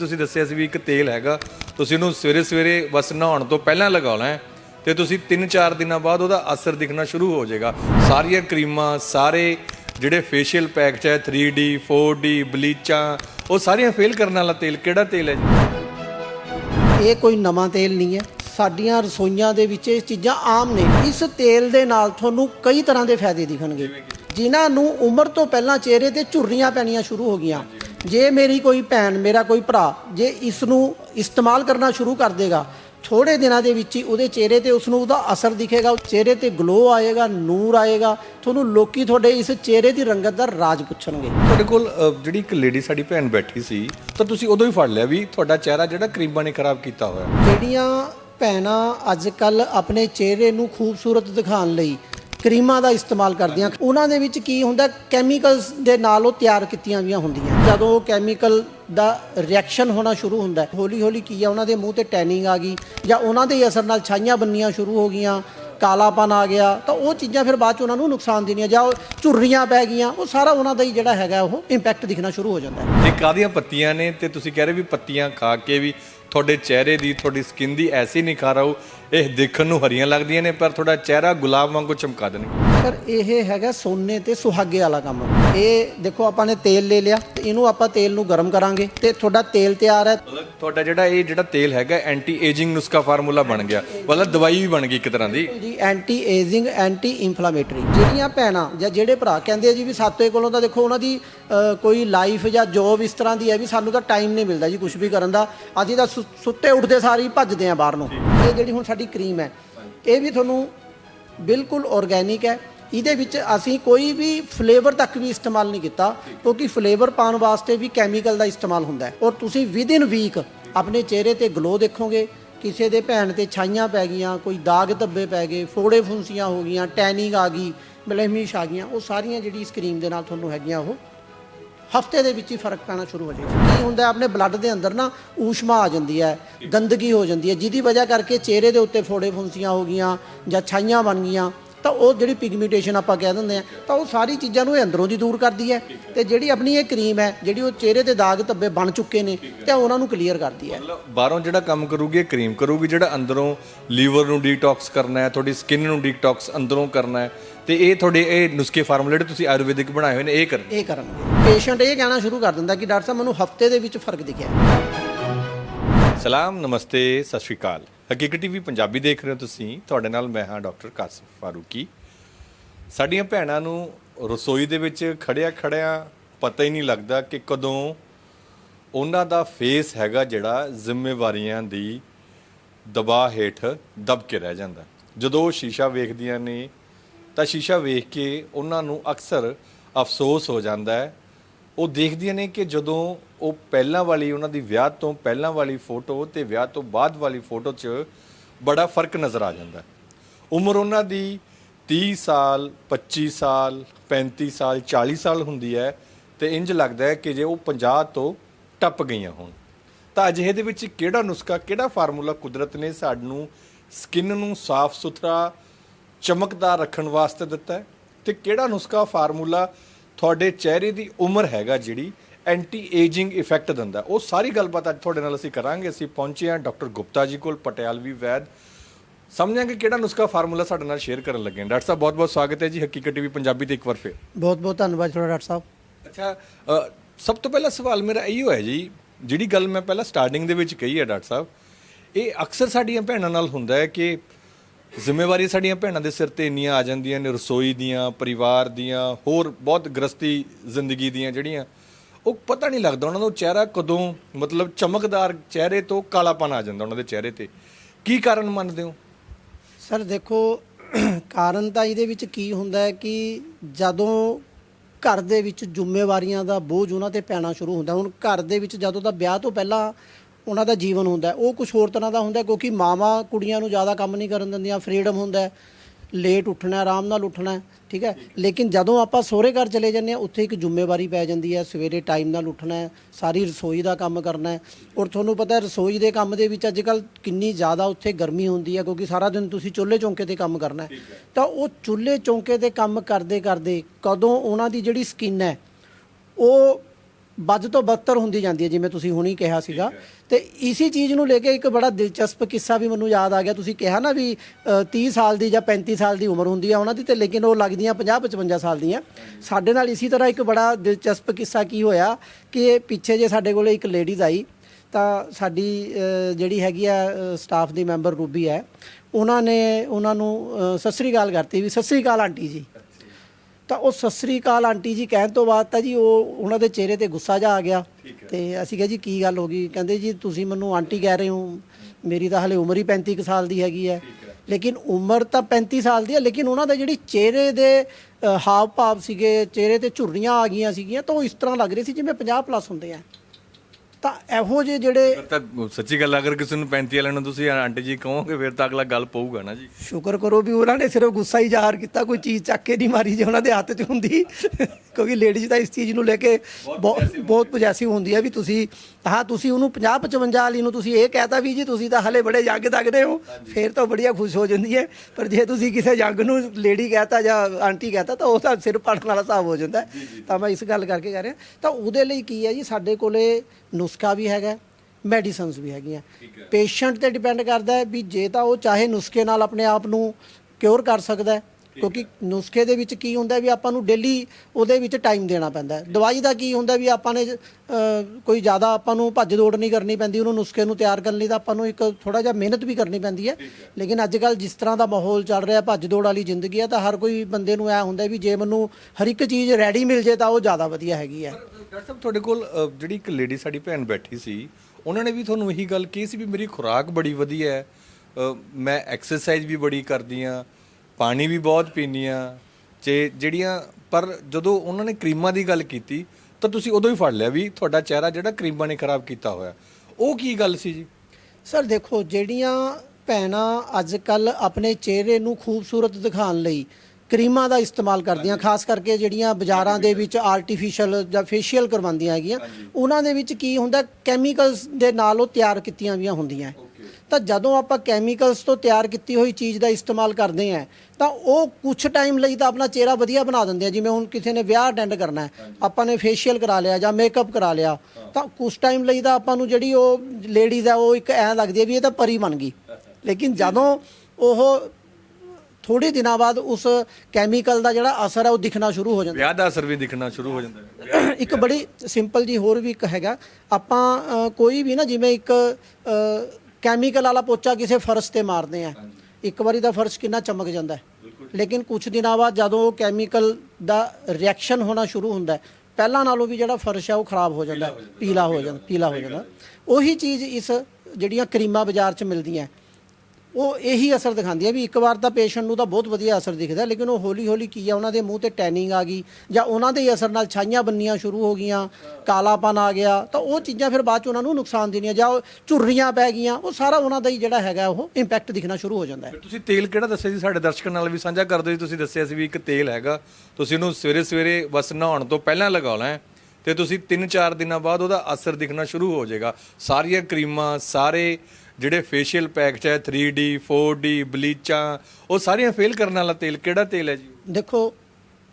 ਤੁਸੀਂ ਦੱਸਿਆ ਸੀ ਵੀ ਇੱਕ ਤੇਲ ਹੈਗਾ, ਤੁਸੀਂ ਉਹਨੂੰ ਸਵੇਰੇ ਸਵੇਰੇ ਬਸ ਨਹਾਉਣ ਤੋਂ ਪਹਿਲਾਂ ਲਗਾਉਣਾ ਹੈ ਤੇ ਤੁਸੀਂ 3-4 ਦਿਨਾਂ ਬਾਅਦ ਉਹਦਾ ਅਸਰ ਦਿਖਣਾ ਸ਼ੁਰੂ ਹੋ ਜਾਏਗਾ। ਸਾਰੀਆਂ ਕਰੀਮਾਂ, ਸਾਰੇ ਜਿਹੜੇ ਫੇਸ਼ੀਅਲ ਪੈਕ ਚਾਹੇ 3D 4D ਬਲੀਚਾਂ, ਉਹ ਸਾਰੀਆਂ ਫੇਲ ਕਰਨ ਵਾਲਾ ਤੇਲ ਕਿਹੜਾ ਤੇਲ ਹੈ ਜੀ? ਇਹ ਕੋਈ ਨਵਾਂ ਤੇਲ ਨਹੀਂ ਹੈ। ਸਾਡੀਆਂ ਰਸੋਈਆਂ ਦੇ ਵਿੱਚ ਇਹ ਚੀਜ਼ਾਂ ਆਮ ਨੇ। ਇਸ ਤੇਲ ਦੇ ਨਾਲ ਤੁਹਾਨੂੰ ਕਈ ਤਰ੍ਹਾਂ ਦੇ ਫਾਇਦੇ ਦਿਖਣਗੇ। ਜਿਨ੍ਹਾਂ ਨੂੰ ਉਮਰ ਤੋਂ ਪਹਿਲਾਂ ਚਿਹਰੇ ਤੇ ਝੁਰੜੀਆਂ ਪੈਣੀਆਂ ਸ਼ੁਰੂ ਹੋ ਗਈਆਂ। ਜੇ ਮੇਰੀ ਕੋਈ ਭੈਣ ਮੇਰਾ ਕੋਈ ਭਰਾ ਜੇ ਇਸ ਨੂੰ ਇਸਤੇਮਾਲ ਕਰਨਾ ਸ਼ੁਰੂ ਕਰ ਦੇਗਾ ਥੋੜੇ ਦਿਨਾਂ ਦੇ ਵਿੱਚ ਹੀ ਉਹਦੇ ਚਿਹਰੇ ਤੇ ਉਸ ਨੂੰ ਉਹਦਾ ਅਸਰ ਦਿਖੇਗਾ ਉਹ ਚਿਹਰੇ ਤੇ ਗਲੋ ਆਏਗਾ ਨੂਰ ਆਏਗਾ ਤੁਹਾਨੂੰ ਲੋਕੀ ਤੁਹਾਡੇ ਇਸ ਚਿਹਰੇ ਦੀ ਰੰਗਤ ਦਾ ਰਾਜ ਪੁੱਛਣਗੇ। ਤੁਹਾਡੇ ਕੋਲ ਅ, ਜਿਹੜੀ ਇੱਕ ਲੇਡੀ ਸਾਡੀ ਭੈਣ ਬੈਠੀ ਸੀ ਤਾਂ ਤੁਸੀਂ ਉਦੋਂ ਹੀ ਫੜ ਲਿਆ ਵੀ ਤੁਹਾਡਾ ਚਿਹਰਾ ਜਿਹੜਾ ਕਰੀਮਾਂ ਨੇ ਖਰਾਬ ਕੀਤਾ ਹੋਇਆ। ਜਿਹੜੀਆਂ ਭੈਣਾਂ ਅੱਜ ਕੱਲ ਆਪਣੇ ਚਿਹਰੇ ਨੂੰ ਖੂਬਸੂਰਤ ਦਿਖਾਉਣ ਲਈ ਕਰੀਮਾਂ ਦਾ ਇਸਤੇਮਾਲ ਕਰਦੀਆਂ। ਉਹਨਾਂ ਦੇ ਵਿੱਚ ਕੀ ਹੁੰਦਾ ਕੈਮੀਕਲਸ ਦੇ ਨਾਲ ਉਹ ਤਿਆਰ ਕੀਤੀਆਂ ਗਈਆਂ ਹੁੰਦੀਆਂ। ਜਦੋਂ ਉਹ ਕੈਮੀਕਲ ਦਾ ਰਿਐਕਸ਼ਨ ਹੋਣਾ ਸ਼ੁਰੂ ਹੁੰਦਾ ਹੌਲੀ ਹੌਲੀ ਕੀ ਆ, ਉਹਨਾਂ ਦੇ ਮੂੰਹ ਤੇ ਟੈਨਿੰਗ ਆ ਗਈ ਜਾਂ ਉਹਨਾਂ ਦੇ ਅਸਰ ਨਾਲ ਛਾਈਆਂ ਬੰਨੀਆਂ ਸ਼ੁਰੂ ਹੋ ਗਈਆਂ, ਕਾਲਾਪਨ ਆ ਗਿਆ, ਤਾਂ ਉਹ ਚੀਜ਼ਾਂ ਫਿਰ ਬਾਅਦ ਚ ਉਹਨਾਂ ਨੂੰ ਨੁਕਸਾਨ ਦੇਣੀਆਂ ਜਾਂ ਉਹ ਝੁਰਰੀਆਂ ਪੈ ਗਈਆਂ, ਉਹ ਸਾਰਾ ਉਹਨਾਂ ਦਾ ਹੀ ਜਿਹੜਾ ਹੈਗਾ ਉਹ ਇੰਪੈਕਟ ਦਿਖਣਾ ਸ਼ੁਰੂ ਹੋ ਜਾਂਦਾ ਹੈ। ਇਹ ਕਾਦੀਆਂ ਪੱਤੀਆਂ ਨੇ? ਤੇ ਤੁਸੀਂ ਕਹਿ ਰਹੇ ਵੀ ਪੱਤੀਆਂ ਖਾ ਕੇ ਵੀ ਤੁਹਾਡੇ ਚਿਹਰੇ ਦੀ, ਤੁਹਾਡੀ ਸਕਿਨ ਦੀ ਐਸੀ ਨਿਖਾਰ ਆਊ ਇਹ ਦੇਖਣ ਨੂੰ ਹਰੀਆਂ ਲੱਗਦੀਆਂ ਨੇ ਪਰ ਤੁਹਾਡਾ ਚਿਹਰਾ ਗੁਲਾਬ ਵਾਂਗੂ ਚਮਕਾ ਦੇਣਗੇ। ਸਰ ਇਹ ਹੈਗਾ ਸੋਨੇ ਤੇ ਸੁਹਾਗੇ ਵਾਲਾ ਕੰਮ। ਇਹ ਦੇਖੋ ਆਪਾਂ ਨੇ ਤੇਲ ਲੈ ਲਿਆ ਇਹਨੂੰ ਆਪਾਂ ਤੇਲ ਨੂੰ ਗਰਮ ਕਰਾਂਗੇ ਤੇ ਤੁਹਾਡਾ ਤੇਲ ਤਿਆਰ ਹੈ। ਮਤਲਬ ਤੁਹਾਡਾ ਜਿਹੜਾ ਇਹ ਜਿਹੜਾ ਤੇਲ ਹੈਗਾ ਐਂਟੀ ਏਜਿੰਗ ਨੁਸਖਾ ਫਾਰਮੂਲਾ ਬਣ ਗਿਆ। ਮਤਲਬ ਦਵਾਈ ਵੀ ਬਣ ਗਈ ਇੱਕ ਤਰ੍ਹਾਂ ਦੀ। ਜੀ ਐਂਟੀ ਏਜਿੰਗ ਐਂਟੀ ਇਨਫਲੇਮੇਟਰੀ ਜਿਹੜੀਆਂ ਭੈਣਾਂ ਜਾਂ ਜਿਹੜੇ ਭਰਾ ਕਹਿੰਦੇ ਆ ਜੀ ਵੀ ਸਾਤੋਂ ਕੋਲੋਂ ਤਾਂ ਦੇਖੋ ਉਹਨਾਂ ਦੀ ਕੋਈ ਲਾਈਫ ਜਾਂ ਜੋਬ ਇਸ ਤਰ੍ਹਾਂ ਦੀ ਹੈ ਵੀ ਸਾਨੂੰ ਤਾਂ ਟਾਈਮ ਨਹੀਂ ਮਿਲਦਾ ਜੀ ਕੁਝ ਵੀ ਕਰਨ ਦਾ। ਅਸੀਂ ਤਾਂ ਸੁੱਤੇ ਉੱਠਦੇ ਸਾਰੀ ਭੱਜਦੇ ਆ ਬਾਹਰ ਨੂੰ। ਇਹ ਜਿਹੜੀ ਹੁਣ ਸਾਡੀ ਕਰੀਮ ਹੈ। ਇਹ ਵੀ ਤੁਹਾਨੂੰ ਬਿਲਕੁਲ ਆਰਗੇਨਿਕ ਹੈ। ਇਹਦੇ ਵਿੱਚ ਅਸੀਂ ਕੋਈ ਵੀ ਫਲੇਵਰ ਤੱਕ ਵੀ ਇਸਤੇਮਾਲ ਨਹੀਂ ਕੀਤਾ, ਕਿਉਂਕਿ ਫਲੇਵਰ ਪਾਉਣ ਵਾਸਤੇ ਵੀ ਕੈਮੀਕਲ ਦਾ ਇਸਤੇਮਾਲ ਹੁੰਦਾ ਹੈ। ਔਰ ਤੁਸੀਂ ਵਿਦ ਇਨ ਵੀਕ ਆਪਣੇ ਚਿਹਰੇ ਤੇ ਗਲੋ ਦੇਖੋਗੇ, ਕਿਸੇ ਦੇ ਭੈਣ ਤੇ ਛਾਈਆਂ ਪੈ ਗਈਆਂ, ਕੋਈ ਦਾਗ ਧੱਬੇ ਪੈ ਗਏ, ਫੋੜੇ ਫੁੰਸੀਆਂ ਹੋ ਗਈਆਂ ਟੈਨਿੰਗ ਆ ਗਈ ਬਲੈਮਿਸ਼ ਆ ਗਈਆਂ, ਉਹ ਸਾਰੀਆਂ ਜਿਹੜੀ ਇਸ ਕਰੀਮ ਦੇ ਨਾਲ ਤੁਹਾਨੂੰ ਹੈਗੀਆਂ ਉਹ ਹਫ਼ਤੇ ਦੇ ਵਿੱਚ ਹੀ ਫ਼ਰਕ ਪੈਣਾ ਸ਼ੁਰੂ ਹੋ ਜਾਏਗਾ ਕੀ ਹੁੰਦਾ ਆਪਣੇ ਬਲੱਡ ਦੇ ਅੰਦਰ ਨਾ ਊਸ਼ਮਾ ਆ ਜਾਂਦੀ ਹੈ, ਗੰਦਗੀ ਹੋ ਜਾਂਦੀ ਹੈ, ਜਿਹਦੀ ਵਜ੍ਹਾ ਕਰਕੇ ਚਿਹਰੇ ਦੇ ਉੱਤੇ ਫੋੜੇ ਫੁੰਸੀਆਂ ਹੋ ਗਈਆਂ ਜਾਂ ਛਾਈਆਂ ਬਣ ਗਈਆਂ, ਤਾਂ ਉਹ ਜਿਹੜੀ ਪਿਗਮੈਂਟੇਸ਼ਨ ਆਪਾਂ ਕਹਿ ਦਿੰਦੇ ਆ ਤਾਂ ਉਹ ਸਾਰੀ ਚੀਜ਼ਾਂ ਨੂੰ ਇਹ ਅੰਦਰੋਂ ਦੀ ਦੂਰ ਕਰਦੀ ਹੈ ਤੇ ਜਿਹੜੀ ਆਪਣੀ ਇਹ ਕਰੀਮ ਹੈ, ਜਿਹੜੀ ਉਹ ਚਿਹਰੇ ਤੇ ਦਾਗ ਧੱਬੇ ਬਣ ਚੁੱਕੇ ਨੇ, ਤੇ ਉਹਨਾਂ ਨੂੰ ਕਲੀਅਰ ਕਰਦੀ ਹੈ। ਮਤਲਬ ਬਾਹਰੋਂ ਜਿਹੜਾ ਕੰਮ ਕਰੂਗੀ, ਇਹ ਕਰੀਮ ਕਰੂਗੀ, ਜਿਹੜਾ ਅੰਦਰੋਂ ਲੀਵਰ ਨੂੰ ਡੀਟੌਕਸ ਕਰਨਾ ਹੈ, ਤੁਹਾਡੀ ਸਕਿਨ ਨੂੰ ਡੀਟੌਕਸ ਅੰਦਰੋਂ ਕਰਨਾ ਹੈ ਤੇ ਇਹ ਤੁਹਾਡੇ ਇਹ ਨੁਸਖੇ ਫਾਰਮੂਲੇ ਜਿਹੜੇ ਤੁਸੀਂ ਆਯੁਰਵੈਦਿਕ ਬਣਾਏ ਹੋਏ ਨੇ ਇਹ ਕਰ ਇਹ ਕਰਨਗੇ। ਪੇਸ਼ੈਂਟ ਇਹ ਕਹਿਣਾ ਸ਼ੁਰੂ ਕਰ ਦਿੰਦਾ ਕਿ ਡਾਕਟਰ ਸਾਹਿਬ ਮੈਨੂੰ ਹਫ਼ਤੇ ਦੇ ਵਿੱਚ ਫ਼ਰਕ ਦਿਖਿਆ ਸਲਾਮ ਨਮਸਤੇ ਸਤਿ ਸ਼੍ਰੀ ਅਕਾਲ। ਹਕੀਕਤ ਟੀਵੀ ਪੰਜਾਬੀ ਦੇਖ ਰਹੇ ਹੋ ਤੁਸੀਂ। ਤੁਹਾਡੇ ਨਾਲ ਮੈਂ ਹਾਂ ਡਾਕਟਰ ਕਾਸਿਫ ਫਾਰੂਕੀ। ਸਾਡੀਆਂ ਭੈਣਾਂ ਨੂੰ ਰਸੋਈ ਦੇ ਵਿੱਚ ਖੜਿਆ ਖੜਿਆ ਪਤਾ ਹੀ ਨਹੀਂ ਲੱਗਦਾ ਕਿ ਕਦੋਂ ਉਹਨਾਂ ਦਾ ਫੇਸ ਹੈਗਾ ਜਿਹੜਾ ਜ਼ਿੰਮੇਵਾਰੀਆਂ ਦੀ ਦਬਾਅ ਹੇਠ ਦਬ ਕੇ ਰਹਿ ਜਾਂਦਾ। ਜਦੋਂ ਉਹ ਸ਼ੀਸ਼ਾ ਵੇਖਦੀਆਂ ਨੇ ਤਾਂ ਸ਼ੀਸ਼ਾ ਵੇਖ ਕੇ ਉਹਨਾਂ ਨੂੰ ਅਕਸਰ ਅਫਸੋਸ ਹੋ ਜਾਂਦਾ ਹੈ। ਉਹ ਦੇਖਦੀਆਂ ਨੇ ਕਿ ਜਦੋਂ ਉਹ ਪਹਿਲਾਂ ਵਾਲੀ, ਉਹਨਾਂ ਦੀ ਵਿਆਹ ਤੋਂ ਪਹਿਲਾਂ ਵਾਲੀ ਫੋਟੋ ਤੇ ਵਿਆਹ ਤੋਂ ਬਾਅਦ ਵਾਲੀ ਫੋਟੋ 'ਚ ਬੜਾ ਫ਼ਰਕ ਨਜ਼ਰ ਆ ਜਾਂਦਾ ਹੈ। ਉਮਰ ਉਹਨਾਂ ਦੀ 30 ਸਾਲ 25 ਸਾਲ 35 ਸਾਲ 40 ਸਾਲ ਹੁੰਦੀ ਹੈ ਤੇ ਇੰਜ ਲੱਗਦਾ ਹੈ ਕਿ ਜੇ ਉਹ 50 ਤੋਂ ਟੱਪ ਗਈਆਂ ਹੋਣ। ਤਾਂ ਅਜਿਹੇ ਦੇ ਵਿੱਚ ਕਿਹੜਾ ਨੁਸਖਾ, ਕਿਹੜਾ ਫਾਰਮੂਲਾ ਕੁਦਰਤ ਨੇ ਸਾਨੂੰ ਸਕਿਨ ਨੂੰ ਸਾਫ਼ ਸੁਥਰਾ ਚਮਕਦਾਰ ਰੱਖਣ ਵਾਸਤੇ ਦਿੱਤਾ ਤੇ ਕਿਹੜਾ ਨੁਸਖਾ ਫਾਰਮੂਲਾ ਤੁਹਾਡੇ ਚਿਹਰੇ ਦੀ ਉਮਰ ਹੈਗਾ ਜਿਹੜੀ ਐਂਟੀ ਏਜਿੰਗ ਇਫੈਕਟ ਦਿੰਦਾ ਉਹ ਸਾਰੀ ਗੱਲਬਾਤ ਅੱਜ ਤੁਹਾਡੇ ਨਾਲ ਅਸੀਂ ਕਰਾਂਗੇ। ਅਸੀਂ ਪਹੁੰਚੇ ਹਾਂ ਡਾਕਟਰ ਗੁਪਤਾ ਜੀ ਕੋਲ ਪਟਿਆਲਵੀ ਵੈਦ। ਸਮਝਾਂਗੇ ਕਿਹੜਾ ਨੁਸਖਾ ਫਾਰਮੂਲਾ ਸਾਡੇ ਨਾਲ ਸ਼ੇਅਰ ਕਰਨ ਲੱਗੇ ਹਾਂ ਡਾਕਟਰ ਸਾਹਿਬ ਬਹੁਤ ਬਹੁਤ ਸਵਾਗਤ ਹੈ ਜੀ। ਹਕੀਕਤ ਟੀਵੀ ਪੰਜਾਬੀ ਤੇ ਇੱਕ ਵਾਰ ਫਿਰ। ਬਹੁਤ ਬਹੁਤ ਧੰਨਵਾਦ ਤੁਹਾਡਾ ਡਾਕਟਰ ਸਾਹਿਬ। ਅੱਛਾ ਸਭ ਤੋਂ ਪਹਿਲਾ ਸਵਾਲ ਮੇਰਾ ਇਹੀ ਹੈ ਜੀ ਜਿਹੜੀ ਗੱਲ ਮੈਂ ਪਹਿਲਾਂ ਸਟਾਰਟਿੰਗ ਦੇ ਵਿੱਚ ਕਹੀ ਹੈ ਡਾਕਟਰ ਸਾਹਿਬ ਇਹ ਅਕਸਰ ਸਾਡੀਆਂ ਭੈਣਾਂ ਨਾਲ ਹੁੰਦਾ ਹੈ ਕਿ ਜ਼ਿੰਮੇਵਾਰੀ ਸਾਡੀਆਂ ਭੈਣਾਂ ਦੇ ਸਿਰ ਤੇ ਇੰਨੀਆਂ ਆ ਜਾਂਦੀਆਂ ਨੇ, ਰਸੋਈ ਦੀਆਂ, ਪਰਿਵਾਰ ਦੀਆਂ, ਹੋਰ ਬਹੁਤ ਗ੍ਰਸਤੀ ਜ਼ਿੰਦਗੀ ਦੀਆਂ ਜਿਹੜੀਆਂ, ਉਹ ਪਤਾ ਨਹੀਂ ਲੱਗਦਾ ਉਹਨਾਂ ਨੂੰ ਚਿਹਰਾ ਕਦੋਂ, ਮਤਲਬ ਚਮਕਦਾਰ ਚਿਹਰੇ ਤੋਂ ਕਾਲਾਪਨ ਆ ਜਾਂਦਾ ਉਹਨਾਂ ਦੇ ਚਿਹਰੇ ਤੇ। ਕੀ ਕਾਰਨ ਮੰਨਦੇ ਹੋ? ਸਰ, ਦੇਖੋ, ਕਾਰਨ ਤਾਂ ਇਹਦੇ ਵਿੱਚ ਕੀ ਹੁੰਦਾ ਹੈ ਕਿ ਜਦੋਂ ਘਰ ਦੇ ਵਿੱਚ ਜ਼ਿੰਮੇਵਾਰੀਆਂ ਦਾ ਬੋਝ ਉਹਨਾਂ ਤੇ ਪੈਣਾ ਸ਼ੁਰੂ ਹੁੰਦਾ, ਹੁਣ ਘਰ ਦੇ ਵਿੱਚ ਜਦੋਂ ਦਾ ਵਿਆਹ ਤੋਂ ਪਹਿਲਾਂ ਉਹਨਾਂ ਦਾ ਜੀਵਨ ਹੁੰਦਾ ਉਹ ਕੁਝ ਹੋਰ ਤਰ੍ਹਾਂ ਦਾ ਹੁੰਦਾ ਕਿਉਂਕਿ ਮਾਵਾਂ ਕੁੜੀਆਂ ਨੂੰ ਜ਼ਿਆਦਾ ਕੰਮ ਨਹੀਂ ਕਰਨ ਦਿੰਦੀਆਂ ਫਰੀडम ਹੁੰਦਾ ਲੇਟ ਉੱਠਣਾ ਆਰਾਮ ਨਾਲ ਉੱਠਣਾ ਠੀਕ ਹੈ। ਲੇਕਿਨ ਜਦੋਂ ਆਪਾਂ ਸਹੁਰੇ ਘਰ ਚਲੇ ਜਾਂਦੇ ਹਾਂ ਉੱਥੇ ਇੱਕ ਜ਼ਿੰਮੇਵਾਰੀ ਪੈ ਜਾਂਦੀ ਹੈ ਸਵੇਰੇ ਟਾਈਮ ਨਾਲ ਉੱਠਣਾ ਹੈ ਸਾਰੀ ਰਸੋਈ ਦਾ ਕੰਮ ਕਰਨਾ ਹੈ। ਔਰ ਤੁਹਾਨੂੰ ਪਤਾ ਹੈ ਰਸੋਈ ਦੇ ਕੰਮ ਦੇ ਵਿੱਚ ਅੱਜ ਕੱਲ ਕਿੰਨੀ ਜ਼ਿਆਦਾ ਉੱਥੇ ਗਰਮੀ ਹੁੰਦੀ ਹੈ ਕਿਉਂਕਿ ਸਾਰਾ ਦਿਨ ਤੁਸੀਂ ਚੁੱਲ੍ਹੇ ਚੌਂਕੇ ਤੇ ਕੰਮ ਕਰਨਾ ਹੈ। ਤਾਂ ਉਹ ਚੁੱਲ੍ਹੇ ਚੌਂਕੇ ਤੇ ਕੰਮ ਕਰਦੇ ਕਰਦੇ ਕਦੋਂ ਉਹਨਾਂ ਦੀ ਜਿਹੜੀ ਸਕਿਨ ਹੈ ਉਹ ਵੱਧ ਤੋਂ ਬੱਤਰ ਹੁੰਦੀ ਜਾਂਦੀ ਹੈ ਜਿਵੇਂ ਤੁਸੀਂ ਹੁਣੀ ਕਿਹਾ ਸੀਗਾ। ਤੇ ਇਸੀ ਚੀਜ਼ ਨੂੰ ਲੈ ਕੇ ਇੱਕ ਬੜਾ ਦਿਲਚਸਪ ਕਿੱਸਾ ਵੀ ਮੈਨੂੰ ਯਾਦ ਆ ਗਿਆ। ਤੁਸੀਂ ਕਿਹਾ ਨਾ ਵੀ ਅ, 30 ਸਾਲ ਦੀ ਜਾਂ 35 ਸਾਲ ਦੀ ਉਮਰ ਹੁੰਦੀ ਆ ਉਹਨਾਂ ਦੀ ਤੇ ਲੇਕਿਨ ਉਹ ਲੱਗਦੀਆਂ 50 55 ਸਾਲ ਦੀਆਂ। ਸਾਡੇ ਨਾਲ ਇਸੀ ਤਰ੍ਹਾਂ ਇੱਕ ਬੜਾ ਦਿਲਚਸਪ ਕਿੱਸਾ ਕੀ ਹੋਇਆ ਕਿ ਪਿੱਛੇ ਜੇ ਸਾਡੇ ਕੋਲੇ ਇੱਕ ਲੇਡੀਜ਼ ਆਈ ਤਾਂ ਸਾਡੀ ਅ, ਜਿਹੜੀ ਹੈਗੀ ਆ ਸਟਾਫ ਦੀ ਮੈਂਬਰ ਰੂਬੀ ਹੈ ਉਹਨਾਂ ਨੇ ਉਹਨਾਂ ਨੂੰ ਅ, ਸਤਿ ਸ੍ਰੀ ਅਕਾਲ ਕਰਤੀ ਵੀ ਸਤਿ ਸ੍ਰੀ ਅਕਾਲ ਆਂਟੀ ਜੀ। ਤਾਂ ਉਹ ਸਤਿ ਸ੍ਰੀ ਅਕਾਲ ਆਂਟੀ ਜੀ ਕਹਿਣ ਤੋਂ ਬਾਅਦ ਤਾਂ ਜੀ ਉਹ ਉਹਨਾਂ ਦੇ ਚਿਹਰੇ ਤੇ ਗੁੱਸਾ ਜਾ ਆ ਗਿਆ। ਤੇ ਅਸੀਂ ਕਿਹਾ ਜੀ ਕੀ ਗੱਲ ਹੋ ਗਈ? ਕਹਿੰਦੇ ਜੀ ਤੁਸੀਂ ਮੈਨੂੰ ਆਂਟੀ ਕਹਿ ਰਹੇ ਹੋ ਮੇਰੀ ਤਾਂ ਹਲੇ ਉਮਰ ਹੀ 35 ਕੁ ਸਾਲ ਦੀ ਹੈਗੀ ਹੈ। ਲੇਕਿਨ ਉਮਰ ਤਾਂ 35 ਸਾਲ ਦੀ ਹੈ ਲੇਕਿਨ ਉਹਨਾਂ ਦੇ ਜਿਹੜੀ ਚਿਹਰੇ ਦੇ ਹਾਵ ਭਾਵ ਸੀਗੇ ਚਿਹਰੇ ਤੇ ਝੁਰੜੀਆਂ ਆ ਗਈਆਂ ਸੀਗੀਆਂ ਤਾਂ ਉਹ ਇਸ ਤਰ੍ਹਾਂ ਲੱਗ ਰਹੀ ਸੀ ਜਿਵੇਂ 50 ਪਲੱਸ ਹੁੰਦੇ ਆ। ਤਾਂ ਇਹੋ ਜਿਹੇ ਜਿਹੜੇ ਤਾਂ ਸੱਚੀ ਗੱਲ ਆ, ਅਗਰ ਕਿਸੇ ਨੂੰ 35 ਵਾਲਿਆਂ ਨੂੰ ਤੁਸੀਂ ਆਂਟੀ ਜੀ ਕਹੋਗੇ ਫਿਰ ਤਾਂ ਅਗਲਾ ਗੱਲ ਪਊਗਾ ਨਾ ਜੀ। ਸ਼ੁਕਰ ਕਰੋ ਵੀ ਉਹਨਾਂ ਨੇ ਸਿਰਫ ਗੁੱਸਾ ਹੀ ਜ਼ਾਹਰ ਕੀਤਾ ਕੋਈ ਚੀਜ਼ ਚੱਕ ਕੇ ਨਹੀਂ ਮਾਰੀ ਜੇ ਉਹਨਾਂ ਦੇ ਹੱਥ 'ਚ ਹੁੰਦੀ। ਕਿਉਂਕਿ ਲੇਡੀਜ਼ ਤਾਂ ਇਸ ਚੀਜ਼ ਨੂੰ ਲੈ ਕੇ ਬਹੁਤ ਬਹੁਤ ਪੋਜੈਸਿਵ ਹੁੰਦੀ ਹੈ ਵੀ ਤੁਸੀਂ ਹਾਂ ਤੁਸੀਂ ਉਹਨੂੰ 50 55 ਵਾਲੀ ਨੂੰ ਤੁਸੀਂ ਇਹ ਕਹਿਤਾ ਵੀ ਜੀ ਤੁਸੀਂ ਤਾਂ ਹਲੇ ਬੜੇ ਜੱਗ ਤੱਕਦੇ ਹੋ ਫਿਰ ਤਾਂ ਬੜੀਆ ਖੁਸ਼ ਹੋ ਜਾਂਦੀ ਹੈ ਪਰ ਜੇ ਤੁਸੀਂ ਕਿਸੇ ਜੱਗ ਨੂੰ ਲੇਡੀ ਕਹਿਤਾ ਜਾਂ ਆਂਟੀ ਕਹਿਤਾ ਤਾਂ ਉਹ ਤਾਂ ਸਿਰ ਪਾੜਨ ਵਾਲਾ ਹਿਸਾਬ ਹੋ ਜਾਂਦਾ। ਹੈ। ਤਾਂ ਮੈਂ ਇਸ ਗੱਲ ਕਰਕੇ ਕਹਿ ਰਿਹਾ। ਤਾਂ ਉਹਦੇ ਲਈ ਕੀ ਹੈ ਜੀ ਸਾਡੇ ਕੋਲੇ ਨੁਸਖਾ ਵੀ ਹੈਗਾ ਮੈਡੀਸਨਸ ਵੀ ਹੈਗੀਆਂ। ਪੇਸ਼ੈਂਟ ਤੇ ਡਿਪੈਂਡ ਕਰਦਾ ਹੈ ਵੀ ਜੇ ਤਾਂ ਉਹ ਚਾਹੇ ਨੁਸਖੇ ਨਾਲ ਆਪਣੇ ਆਪ ਨੂੰ ਕਿਉਰ ਕਰ ਸਕਦਾ ਹੈ ਕਿਉਂਕਿ ਨੁਸਖੇ ਦੇ ਵਿੱਚ ਕੀ ਹੁੰਦਾ ਵੀ ਆਪਾਂ ਨੂੰ ਡੇਲੀ ਉਹਦੇ ਵਿੱਚ ਟਾਈਮ ਦੇਣਾ ਪੈਂਦਾ ਦਵਾਈ ਦਾ ਕੀ ਹੁੰਦਾ ਵੀ ਆਪਾਂ ਨੇ ਕੋਈ ਜ਼ਿਆਦਾ ਆਪਾਂ ਨੂੰ ਭੱਜ ਦੌੜ ਨਹੀਂ ਕਰਨੀ ਪੈਂਦੀ ਉਹਨੂੰ ਨੁਸਖੇ ਨੂੰ ਤਿਆਰ ਕਰਨ ਲਈ ਤਾਂ ਆਪਾਂ ਨੂੰ ਇੱਕ ਥੋੜਾ ਜਿਹਾ ਮਿਹਨਤ ਵੀ ਕਰਨੀ ਪੈਂਦੀ ਹੈ। ਲੇਕਿਨ ਅੱਜ ਕੱਲ ਜਿਸ ਤਰ੍ਹਾਂ ਦਾ ਮਾਹੌਲ ਚੱਲ ਰਿਹਾ ਭੱਜ ਦੌੜ ਵਾਲੀ ਜ਼ਿੰਦਗੀ ਹੈ ਤਾਂ ਹਰ ਕੋਈ ਬੰਦੇ ਨੂੰ ਐ ਹੁੰਦਾ ਵੀ ਜੇ ਮੈਨੂੰ ਹਰ ਇੱਕ ਚੀਜ਼ ਰੈਡੀ ਮਿਲ ਜੇ ਤਾਂ ਉਹ ਜ਼ਿਆਦਾ ਵਧੀਆ ਹੈਗੀ ਹੈ। ਡਾਕਟਰ ਸਾਹਿਬ ਤੁਹਾਡੇ ਕੋਲ ਅ, ਜਿਹੜੀ ਇੱਕ ਲੇਡੀ ਸਾਡੀ ਭੈਣ ਬੈਠੀ ਸੀ ਉਹਨਾਂ ਨੇ ਵੀ ਤੁਹਾਨੂੰ ਇਹੀ ਗੱਲ ਕਹੀ ਸੀ ਵੀ ਮੇਰੀ ਖੁਰਾਕ ਬੜੀ ਵਧੀਆ ਹੈ ਅ, ਮੈਂ ਐਕਸਰਸਾਈਜ਼ ਵੀ ਬੜੀ ਕਰਦੀ ਆ ਪਾਣੀ ਵੀ ਬਹੁਤ ਪੀਂਦੀ ਆ ਤੇ ਜਿਹੜੀਆਂ ਪਰ ਜਦੋਂ ਉਹਨਾਂ ਨੇ ਕਰੀਮਾਂ ਦੀ ਗੱਲ ਕੀਤੀ ਤਾਂ ਤੁਸੀਂ ਉਦੋਂ ਹੀ ਫੜ ਲਿਆ ਵੀ ਤੁਹਾਡਾ ਚਿਹਰਾ ਜਿਹੜਾ ਕਰੀਮਾਂ ਨੇ ਖਰਾਬ ਕੀਤਾ ਹੋਇਆ। ਉਹ ਕੀ ਗੱਲ ਸੀ ਜੀ? ਸਰ ਦੇਖੋ ਜਿਹੜੀਆਂ ਭੈਣਾਂ ਅੱਜ ਕੱਲ ਆਪਣੇ ਚਿਹਰੇ ਨੂੰ ਖੂਬਸੂਰਤ ਦਿਖਾਉਣ ਲਈ ਕਰੀਮਾਂ ਦਾ ਇਸਤੇਮਾਲ ਕਰਦੀਆਂ ਖਾਸ ਕਰਕੇ ਜਿਹੜੀਆਂ ਬਾਜ਼ਾਰਾਂ ਦੇ ਵਿੱਚ ਆਰਟੀਫੀਸ਼ੀਅਲ ਜਾਂ ਫੇਸ਼ੀਅਲ ਕਰਵਾਉਂਦੀਆਂ ਹੈਗੀਆਂ ਉਹਨਾਂ ਦੇ ਵਿੱਚ ਕੀ ਹੁੰਦਾ ਕੈਮੀਕਲਸ ਦੇ ਨਾਲ ਉਹ ਤਿਆਰ ਕੀਤੀਆਂ ਵੀਆਂ ਹੁੰਦੀਆਂ। ਤਾਂ ਜਦੋਂ ਆਪਾਂ ਕੈਮੀਕਲਸ ਤੋਂ ਤਿਆਰ ਕੀਤੀ ਹੋਈ ਚੀਜ਼ ਦਾ ਇਸਤੇਮਾਲ ਕਰਦੇ ਹਾਂ ਤਾਂ ਉਹ ਕੁਝ ਟਾਈਮ ਲਈ ਤਾਂ ਆਪਣਾ ਚਿਹਰਾ ਵਧੀਆ ਬਣਾ ਦਿੰਦੇ ਆ। ਜਿਵੇਂ ਹੁਣ ਕਿਸੇ ਨੇ ਵਿਆਹ ਅਟੈਂਡ ਕਰਨਾ ਹੈ ਆਪਾਂ ਨੇ ਫੇਸ਼ੀਅਲ ਕਰਾ ਲਿਆ ਜਾਂ ਮੇਕਅਪ ਕਰਾ ਲਿਆ ਤਾਂ ਕੁਝ ਟਾਈਮ ਲਈ ਤਾਂ ਆਪਾਂ ਨੂੰ ਜਿਹੜੀ ਉਹ ਲੇਡੀਜ਼ ਆ ਉਹ ਇੱਕ ਐਂ ਲੱਗਦੀ ਹੈ ਵੀ ਇਹ ਤਾਂ ਪਰੀ ਬਣ ਗਈ। ਲੇਕਿਨ ਜਦੋਂ ਉਹ ਥੋੜੇ ਦਿਨਾਂ ਬਾਅਦ ਉਸ ਕੈਮੀਕਲ ਦਾ ਜਿਹੜਾ ਅਸਰ ਹੈ ਉਹ ਦਿਖਣਾ ਸ਼ੁਰੂ ਹੋ ਜਾਂਦਾ। ਵਿਆਹ ਦਾ ਅਸਰ ਵੀ ਦਿਖਣਾ ਸ਼ੁਰੂ ਹੋ ਜਾਂਦਾ। ਹੈ ਇੱਕ ਬੜੀ ਸਿੰਪਲ ਜੀ ਹੋਰ ਵੀ ਇੱਕ ਹੈਗਾ। ਆਪਾਂ ਕੋਈ ਵੀ ਨਾ ਜਿਵੇਂ ਇੱਕ ਕੈਮੀਕਲ ਵਾਲਾ ਪੋਚਾ ਕਿਸੇ ਫਰਸ਼ ਤੇ ਮਾਰਦੇ ਆ। ਇੱਕ ਵਾਰੀ ਤਾਂ ਫਰਸ਼ ਕਿੰਨਾ ਚਮਕ ਜਾਂਦਾ ਹੈ। ਲੇਕਿਨ ਕੁਝ ਦਿਨਾਂ ਬਾਅਦ ਜਦੋਂ ਉਹ ਕੈਮੀਕਲ ਦਾ ਰਿਐਕਸ਼ਨ ਹੋਣਾ ਸ਼ੁਰੂ ਹੁੰਦਾ ਪਹਿਲਾਂ ਨਾਲੋਂ ਵੀ ਜਿਹੜਾ ਫਰਸ਼ ਹੈ ਉਹ ਖਰਾਬ ਹੋ ਜਾਂਦਾ ਪੀਲਾ ਹੋ ਜਾਂਦਾ। ਪੀਲਾ ਹੋ ਜਾਂਦਾ ਉਹੀ ਚੀਜ਼ ਇਸ ਜਿਹੜੀਆਂ ਕਰੀਮਾਂ ਬਾਜ਼ਾਰ 'ਚ ਮਿਲਦੀਆਂ ਉਹ ਇਹੀ ਅਸਰ ਦਿਖਾਉਂਦੀ ਹੈ ਵੀ ਇੱਕ ਵਾਰ ਤਾਂ ਪੇਸ਼ੈਂਟ ਨੂੰ ਤਾਂ ਬਹੁਤ ਵਧੀਆ ਅਸਰ ਦਿਖਦਾ, ਲੇਕਿਨ ਉਹ ਹੌਲੀ ਹੌਲੀ ਕੀ ਆ, ਉਹਨਾਂ ਦੇ ਮੂੰਹ ਤੇ ਟੈਨਿੰਗ ਆ ਗਈ, ਜਾਂ ਉਹਨਾਂ ਦੇ ਹੀ ਅਸਰ ਨਾਲ ਛਾਈਆਂ ਬੰਨੀਆਂ ਸ਼ੁਰੂ ਹੋ ਗਈਆਂ, ਕਾਲਾਪਨ ਆ ਗਿਆ, ਤਾਂ ਉਹ ਚੀਜ਼ਾਂ ਫਿਰ ਬਾਅਦ ਚ ਉਹਨਾਂ ਨੂੰ ਨੁਕਸਾਨ ਦੇਣੀਆਂ, ਜਾਂ ਉਹ ਝੁਰਰੀਆਂ ਪੈ ਗਈਆਂ, ਉਹ ਸਾਰਾ ਉਹਨਾਂ ਦਾ ਹੀ ਜਿਹੜਾ ਹੈਗਾ ਉਹ ਇੰਪੈਕਟ ਦਿਖਣਾ ਸ਼ੁਰੂ ਹੋ ਜਾਂਦਾ ਹੈ। ਤੁਸੀਂ ਤੇਲ ਕਿਹੜਾ ਦੱਸਿਆ ਸੀ? ਸਾਡੇ ਦਰਸ਼ਕਾਂ ਨਾਲ ਵੀ ਸਾਂਝਾ ਕਰਦੇ ਦਿਓ ਜੀ ਤੁਸੀਂ ਦੱਸਿਆ ਸੀ ਵੀ ਇੱਕ ਤੇਲ ਹੈਗਾ, ਤੁਸੀਂ ਉਹਨੂੰ ਸਵੇਰੇ ਸਵੇਰੇ ਬਸ ਨਹਾਉਣ ਤੋਂ ਪਹਿਲਾਂ ਲਗਾ ਲੈਣਾ ਤੇ ਤੁਸੀਂ 3-4 ਦਿਨਾਂ ਬਾਅਦ ਉਹਦਾ ਅਸਰ ਦਿਖਣਾ ਸ਼ੁਰੂ ਹੋ ਜਾਏਗਾ। ਸਾਰੀਆਂ ਕਰੀਮਾਂ, ਸਾਰੇ ਜਿਹੜੇ ਫੇਸ਼ੀਅਲ ਪੈਕ ਚਾਹੇ 3D 4D ਬਲੀਚਾਂ ਉਹ ਸਾਰੀਆਂ ਫੇਲ ਕਰਨ ਵਾਲਾ ਤੇਲ ਕਿਹੜਾ ਤੇਲ ਹੈ ਜੀ? ਦੇਖੋ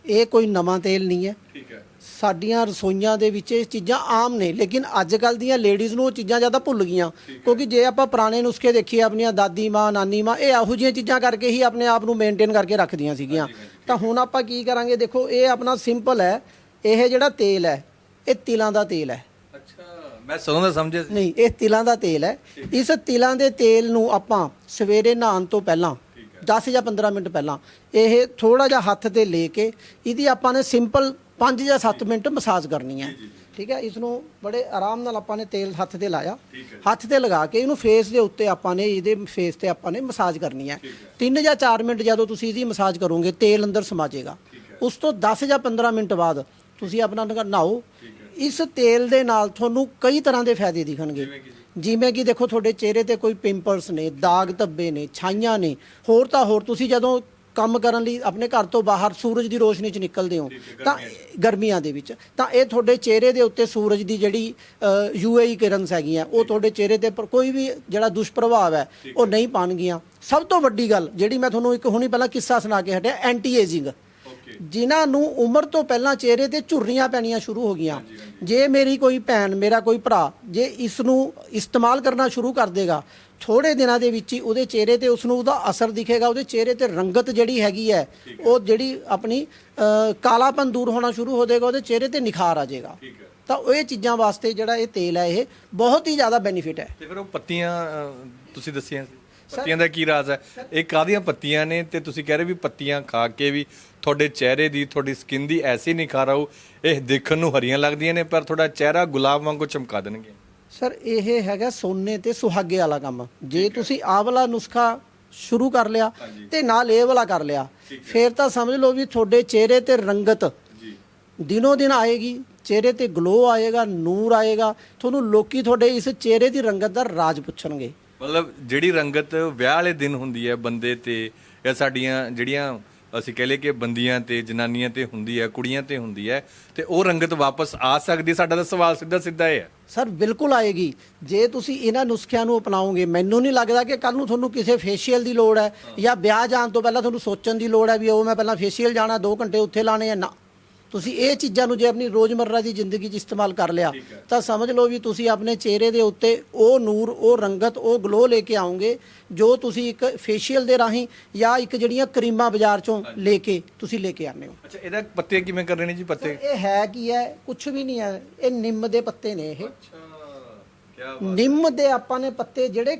ਇਹ ਕੋਈ ਨਵਾਂ ਤੇਲ ਨਹੀਂ ਹੈ। ਠੀਕ ਹੈ। ਸਾਡੀਆਂ ਰਸੋਈਆਂ ਦੇ ਵਿੱਚ ਇਹ ਚੀਜ਼ਾਂ ਆਮ ਨੇ ਲੇਕਿਨ ਅੱਜ ਕੱਲ ਦੀਆਂ ਲੇਡੀਜ਼ ਨੂੰ ਉਹ ਚੀਜ਼ਾਂ ਜ਼ਿਆਦਾ ਭੁੱਲ ਗਈਆਂ। ਕਿਉਂਕਿ ਜੇ ਆਪਾਂ ਪੁਰਾਣੇ ਨੁਸਖੇ ਦੇਖੀਏ ਆਪਣੀਆਂ ਦਾਦੀ ਮਾਂ ਨਾਨੀ ਮਾਂ ਇਹ ਇਹੋ ਜਿਹੀਆਂ ਚੀਜ਼ਾਂ ਕਰਕੇ ਹੀ ਆਪਣੇ ਆਪ ਨੂੰ ਮੇਨਟੇਨ ਕਰਕੇ ਰੱਖਦੀਆਂ ਸੀਗੀਆਂ। ਤਾਂ ਹੁਣ ਆਪਾਂ ਕੀ ਕਰਾਂਗੇ ਦੇਖੋ ਇਹ ਆਪਣਾ ਸਿੰਪਲ ਹੈ ਇਹ ਜਿਹੜਾ ਤੇਲ ਹੈ ਇਹ ਤਿਲਾਂ ਦਾ ਤੇਲ ਹੈ। ਮੈਂ ਸਰੋਂ ਦਾ ਸਮਝਿਆ ਸੀ। ਨਹੀਂ ਇਹ ਤਿਲਾਂ ਦਾ ਤੇਲ ਹੈ। ਇਸ ਤਿਲਾਂ ਦੇ ਤੇਲ ਨੂੰ ਆਪਾਂ ਸਵੇਰੇ ਨਹਾਉਣ ਤੋਂ ਪਹਿਲਾਂ 10 ਜਾਂ 15 ਮਿੰਟ ਪਹਿਲਾਂ ਇਹ ਥੋੜਾ ਜਿਹਾ ਹੱਥ ਤੇ ਲੈ ਕੇ ਇਹਦੀ ਆਪਾਂ ਨੇ ਸਿੰਪਲ 5 ਜਾਂ 7 ਮਿੰਟ ਮਸਾਜ ਕਰਨੀ ਹੈ। ਠੀਕ ਹੈ? ਇਸ ਨੂੰ ਬੜੇ ਆਰਾਮ ਨਾਲ ਆਪਾਂ ਨੇ ਤੇਲ ਹੱਥ ਤੇ ਲਾਇਆ। ਹੱਥ ਤੇ ਲਗਾ ਕੇ ਇਹਨੂੰ ਫੇਸ ਦੇ ਉੱਤੇ ਆਪਾਂ ਨੇ ਇਹਦੇ ਫੇਸ ਤੇ ਆਪਾਂ ਨੇ ਮਸਾਜ ਕਰਨੀ ਹੈ। 3 ਜਾਂ 4 ਮਿੰਟ ਜਦੋਂ ਤੁਸੀਂ ਇਹਦੀ ਮਸਾਜ ਕਰੋਗੇ ਤੇਲ ਅੰਦਰ ਸਮਾ ਜਾਏਗਾ। ਉਸ ਤੋਂ 10 ਜਾਂ 15 ਮਿੰਟ ਬਾਅਦ ਤੁਸੀਂ ਆਪਣਾ ਨਗਾ- ਨਹਾਓ ਇਸ ਤੇਲ ਦੇ ਨਾਲ ਤੁਹਾਨੂੰ ਕਈ ਤਰ੍ਹਾਂ ਦੇ ਫਾਇਦੇ ਦਿਖਣਗੇ। ਜਿਵੇਂ ਕਿ ਦੇਖੋ ਤੁਹਾਡੇ ਚਿਹਰੇ ਤੇ ਕੋਈ ਪਿੰਪਲਸ ਨੇ ਦਾਗ ਧੱਬੇ ਨੇ ਛਾਈਆਂ ਨੇ ਹੋਰ ਤਾਂ ਹੋਰ ਤੁਸੀਂ ਜਦੋਂ ਕੰਮ ਕਰਨ ਲਈ ਆਪਣੇ ਘਰ ਤੋਂ ਬਾਹਰ ਸੂਰਜ ਦੀ ਰੋਸ਼ਨੀ 'ਚ ਨਿਕਲਦੇ ਹੋ ਤਾਂ ਗਰਮੀਆਂ ਦੇ ਵਿੱਚ ਤਾਂ ਇਹ ਤੁਹਾਡੇ ਚਿਹਰੇ ਦੇ ਉੱਤੇ ਸੂਰਜ ਦੀ ਜਿਹੜੀ ਯੂਏਈ ਕਿਰਨਸ ਹੈਗੀਆਂ ਉਹ ਤੁਹਾਡੇ ਚਿਹਰੇ ਤੇ ਪਰ ਕੋਈ ਵੀ ਜਿਹੜਾ ਦੁਸ਼ਪ੍ਰਭਾਵ ਹੈ ਉਹ ਨਹੀਂ ਪਾਣਗੀਆਂ ਸਭ ਤੋਂ ਵੱਡੀ ਗੱਲ ਜਿਹੜੀ ਮੈਂ ਤੁਹਾਨੂੰ ਇੱਕ ਹੁਣੀ ਪਹਿਲਾਂ ਕਿੱਸਾ ਸੁਣਾ ਕੇ ਹਟਿਆ ਐਂਟੀ ਏਜਿੰਗ ਜਿਨ੍ਹਾਂ ਨੂੰ ਉਮਰ ਤੋਂ ਪਹਿਲਾਂ ਚਿਹਰੇ ਤੇ ਝੁਰੜੀਆਂ ਪੈਣੀਆਂ ਸ਼ੁਰੂ ਹੋ ਗਈਆਂ। ਜੇ ਮੇਰੀ ਕੋਈ ਭੈਣ ਮੇਰਾ ਕੋਈ ਭਰਾ ਜੇ ਇਸ ਨੂੰ ਇਸਤੇਮਾਲ ਕਰਨਾ ਸ਼ੁਰੂ ਕਰ ਦੇਗਾ ਥੋੜੇ ਦਿਨਾਂ ਦੇ ਵਿੱਚ ਹੀ ਉਹਦੇ ਚਿਹਰੇ ਤੇ ਉਸ ਨੂੰ ਉਹਦਾ ਅਸਰ ਦਿਖੇਗਾ ਉਹਦੇ ਚਿਹਰੇ ਤੇ ਰੰਗਤ ਜਿਹੜੀ ਹੈਗੀ ਹੈ ਉਹ ਜਿਹੜੀ ਆਪਣੀ ਕਾਲਾਪਨ ਦੂਰ ਹੋਣਾ ਸ਼ੁਰੂ ਹੋ ਜਾਏਗਾ ਉਹਦੇ ਚਿਹਰੇ ਤੇ ਨਿਖਾਰ ਆ ਜਾਏਗਾ। ਤਾਂ ਉਹ ਇਹ ਚੀਜ਼ਾਂ ਵਾਸਤੇ ਜਿਹੜਾ ਇਹ ਤੇਲ ਹੈ ਇਹ ਬਹੁਤ ਹੀ ਜ਼ਿਆਦਾ ਬੈਨੀਫਿਟ ਹੈ। ਤੇ ਫਿਰ ਉਹ ਪੱਤੀਆਂ ਤੁਸੀਂ ਦੱਸੀਆਂ ਪੱਤੀਆਂ ਦਾ ਕੀ ਰਾਜ਼ ਹੈ? ਇਹ ਕਾਹਦੀਆਂ ਪੱਤੀਆਂ ਨੇ? ਤੇ ਤੁਸੀਂ ਕਹਿ ਰਹੇ ਵੀ ਪੱਤੀਆਂ ਖਾ ਕੇ ਵੀ ਤੁਹਾਡੇ ਚਿਹਰੇ ਦੀ ਤੁਹਾਡੀ ਸਕਿਨ ਦੀ ਐਸੀ ਨਿਖਾਰ ਆਊ ਇਹ ਦੇਖਣ ਨੂੰ ਹਰੀਆਂ ਲੱਗਦੀਆਂ ਨੇ ਪਰ ਤੁਹਾਡਾ ਚਿਹਰਾ ਗੁਲਾਬ ਵਾਂਗੂ ਚਮਕਾ ਦੇਣਗੇ। ਸਰ ਇਹ ਹੈਗਾ ਸੋਨੇ ਤੇ ਸੁਹਾਗੇ ਵਾਲਾ ਕੰਮ। ਜੇ ਤੁਸੀਂ ਆਹ ਵਾਲਾ ਨੁਸਖਾ ਸ਼ੁਰੂ ਕਰ ਲਿਆ ਤੇ ਨਾਲ ਇਹ ਵਾਲਾ ਕਰ ਲਿਆ ਫਿਰ ਤਾਂ ਸਮਝ ਲਓ ਵੀ ਤੁਹਾਡੇ ਚਿਹਰੇ ਤੇ ਰੰਗਤ ਦਿਨੋ ਦਿਨ ਆਏਗੀ ਚਿਹਰੇ ਤੇ ਗਲੋ ਆਏਗਾ ਨੂਰ ਆਏਗਾ ਤੁਹਾਨੂੰ ਲੋਕੀ ਤੁਹਾਡੇ ਇਸ ਚਿਹਰੇ ਦੀ ਰੰਗਤ ਦਾ ਰਾਜ ਪੁੱਛਣਗੇ। ਮਤਲਬ ਜਿਹੜੀ ਰੰਗਤ ਵਿਆਹ ਵਾਲੇ ਦਿਨ ਹੁੰਦੀ ਹੈ ਬੰਦੇ ਤੇ ਜਾਂ ਸਾਡੀਆਂ ਜਿਹੜੀਆਂ ਅਸੀਂ ਕਹ ਲਏ ਕਿ ਬੰਦੀਆਂ ਤੇ, ਜਨਾਨੀਆਂ ਤੇ ਹੁੰਦੀ ਹੈ, ਕੁੜੀਆਂ ਤੇ ਹੁੰਦੀ ਹੈ, ਤੇ ਉਹ ਰੰਗਤ ਵਾਪਸ ਆ ਸਕਦੀ ਸਾਡਾ ਤਾਂ ਸਵਾਲ ਸਿੱਧਾ ਸਿੱਧਾ ਇਹ ਹੈ। ਸਰ, ਬਿਲਕੁਲ ਆਏਗੀ। ਜੇ ਤੁਸੀਂ ਇਹਨਾਂ ਨੁਸਖਿਆਂ ਨੂੰ ਅਪਣਾਓਗੇ, ਮੈਨੂੰ ਨਹੀਂ ਲੱਗਦਾ ਕਿ ਕੱਲ ਨੂੰ ਤੁਹਾਨੂੰ ਕਿਸੇ ਫੇਸ਼ੀਅਲ ਦੀ ਲੋੜ ਹੈ ਜਾਂ ਵਿਆਹ ਜਾਣ ਤੋਂ ਪਹਿਲਾਂ ਤੁਹਾਨੂੰ ਸੋਚਣ ਦੀ ਲੋੜ ਹੈ ਵੀ ਉਹ ਮੈਂ ਪਹਿਲਾਂ ਫੇਸ਼ੀਅਲ ਜਾਣਾ 2 ਘੰਟੇ ਉੱਥੇ ਲਾਣੇ ਆ। ਨਾ। ਤੁਸੀਂ ਇਹ ਚੀਜ਼ਾਂ ਨੂੰ ਜੇ ਆਪਣੀ ਰੋਜ਼ਮਰਰਾ ਦੀ ਜ਼ਿੰਦਗੀ 'ਚ ਇਸਤੇਮਾਲ ਕਰ ਲਿਆ ਤਾਂ ਸਮਝ ਲਓ ਵੀ ਤੁਸੀਂ ਆਪਣੇ ਚਿਹਰੇ ਦੇ ਉੱਤੇ ਉਹ ਨੂਰ ਉਹ ਰੰਗਤ ਉਹ ਗਲੋ ਲੈ ਕੇ ਆਓਗੇ ਜੋ ਤੁਸੀਂ ਇੱਕ ਫੇਸ਼ੀਅਲ ਦੇ ਰਾਹੀਂ ਜਾਂ ਇੱਕ ਜਿਹੜੀਆਂ ਕਰੀਮਾਂ ਬਾਜ਼ਾਰ ਚੋਂ ਲੈ ਕੇ ਤੁਸੀਂ ਲੈ ਕੇ ਆਉਂਦੇ ਹੋ। ਅੱਛਾ ਇਹਦਾ ਪੱਤੇ ਕਿਵੇਂ ਕਰਨੇ ਨੇ ਜੀ ਪੱਤੇ? ਇਹ ਹੈ ਕੀ ਹੈ ਕੁਝ ਵੀ ਨਹੀਂ ਹੈ ਇਹ ਨਿੰਮ ਦੇ ਪੱਤੇ ਨੇ ਇਹ। ਅੱਛਾ ਕੀ ਨਿੰਮ ਦੇ ਆਪਾਂ ਨੇ ਪੱਤੇ ਜਿਹੜੇ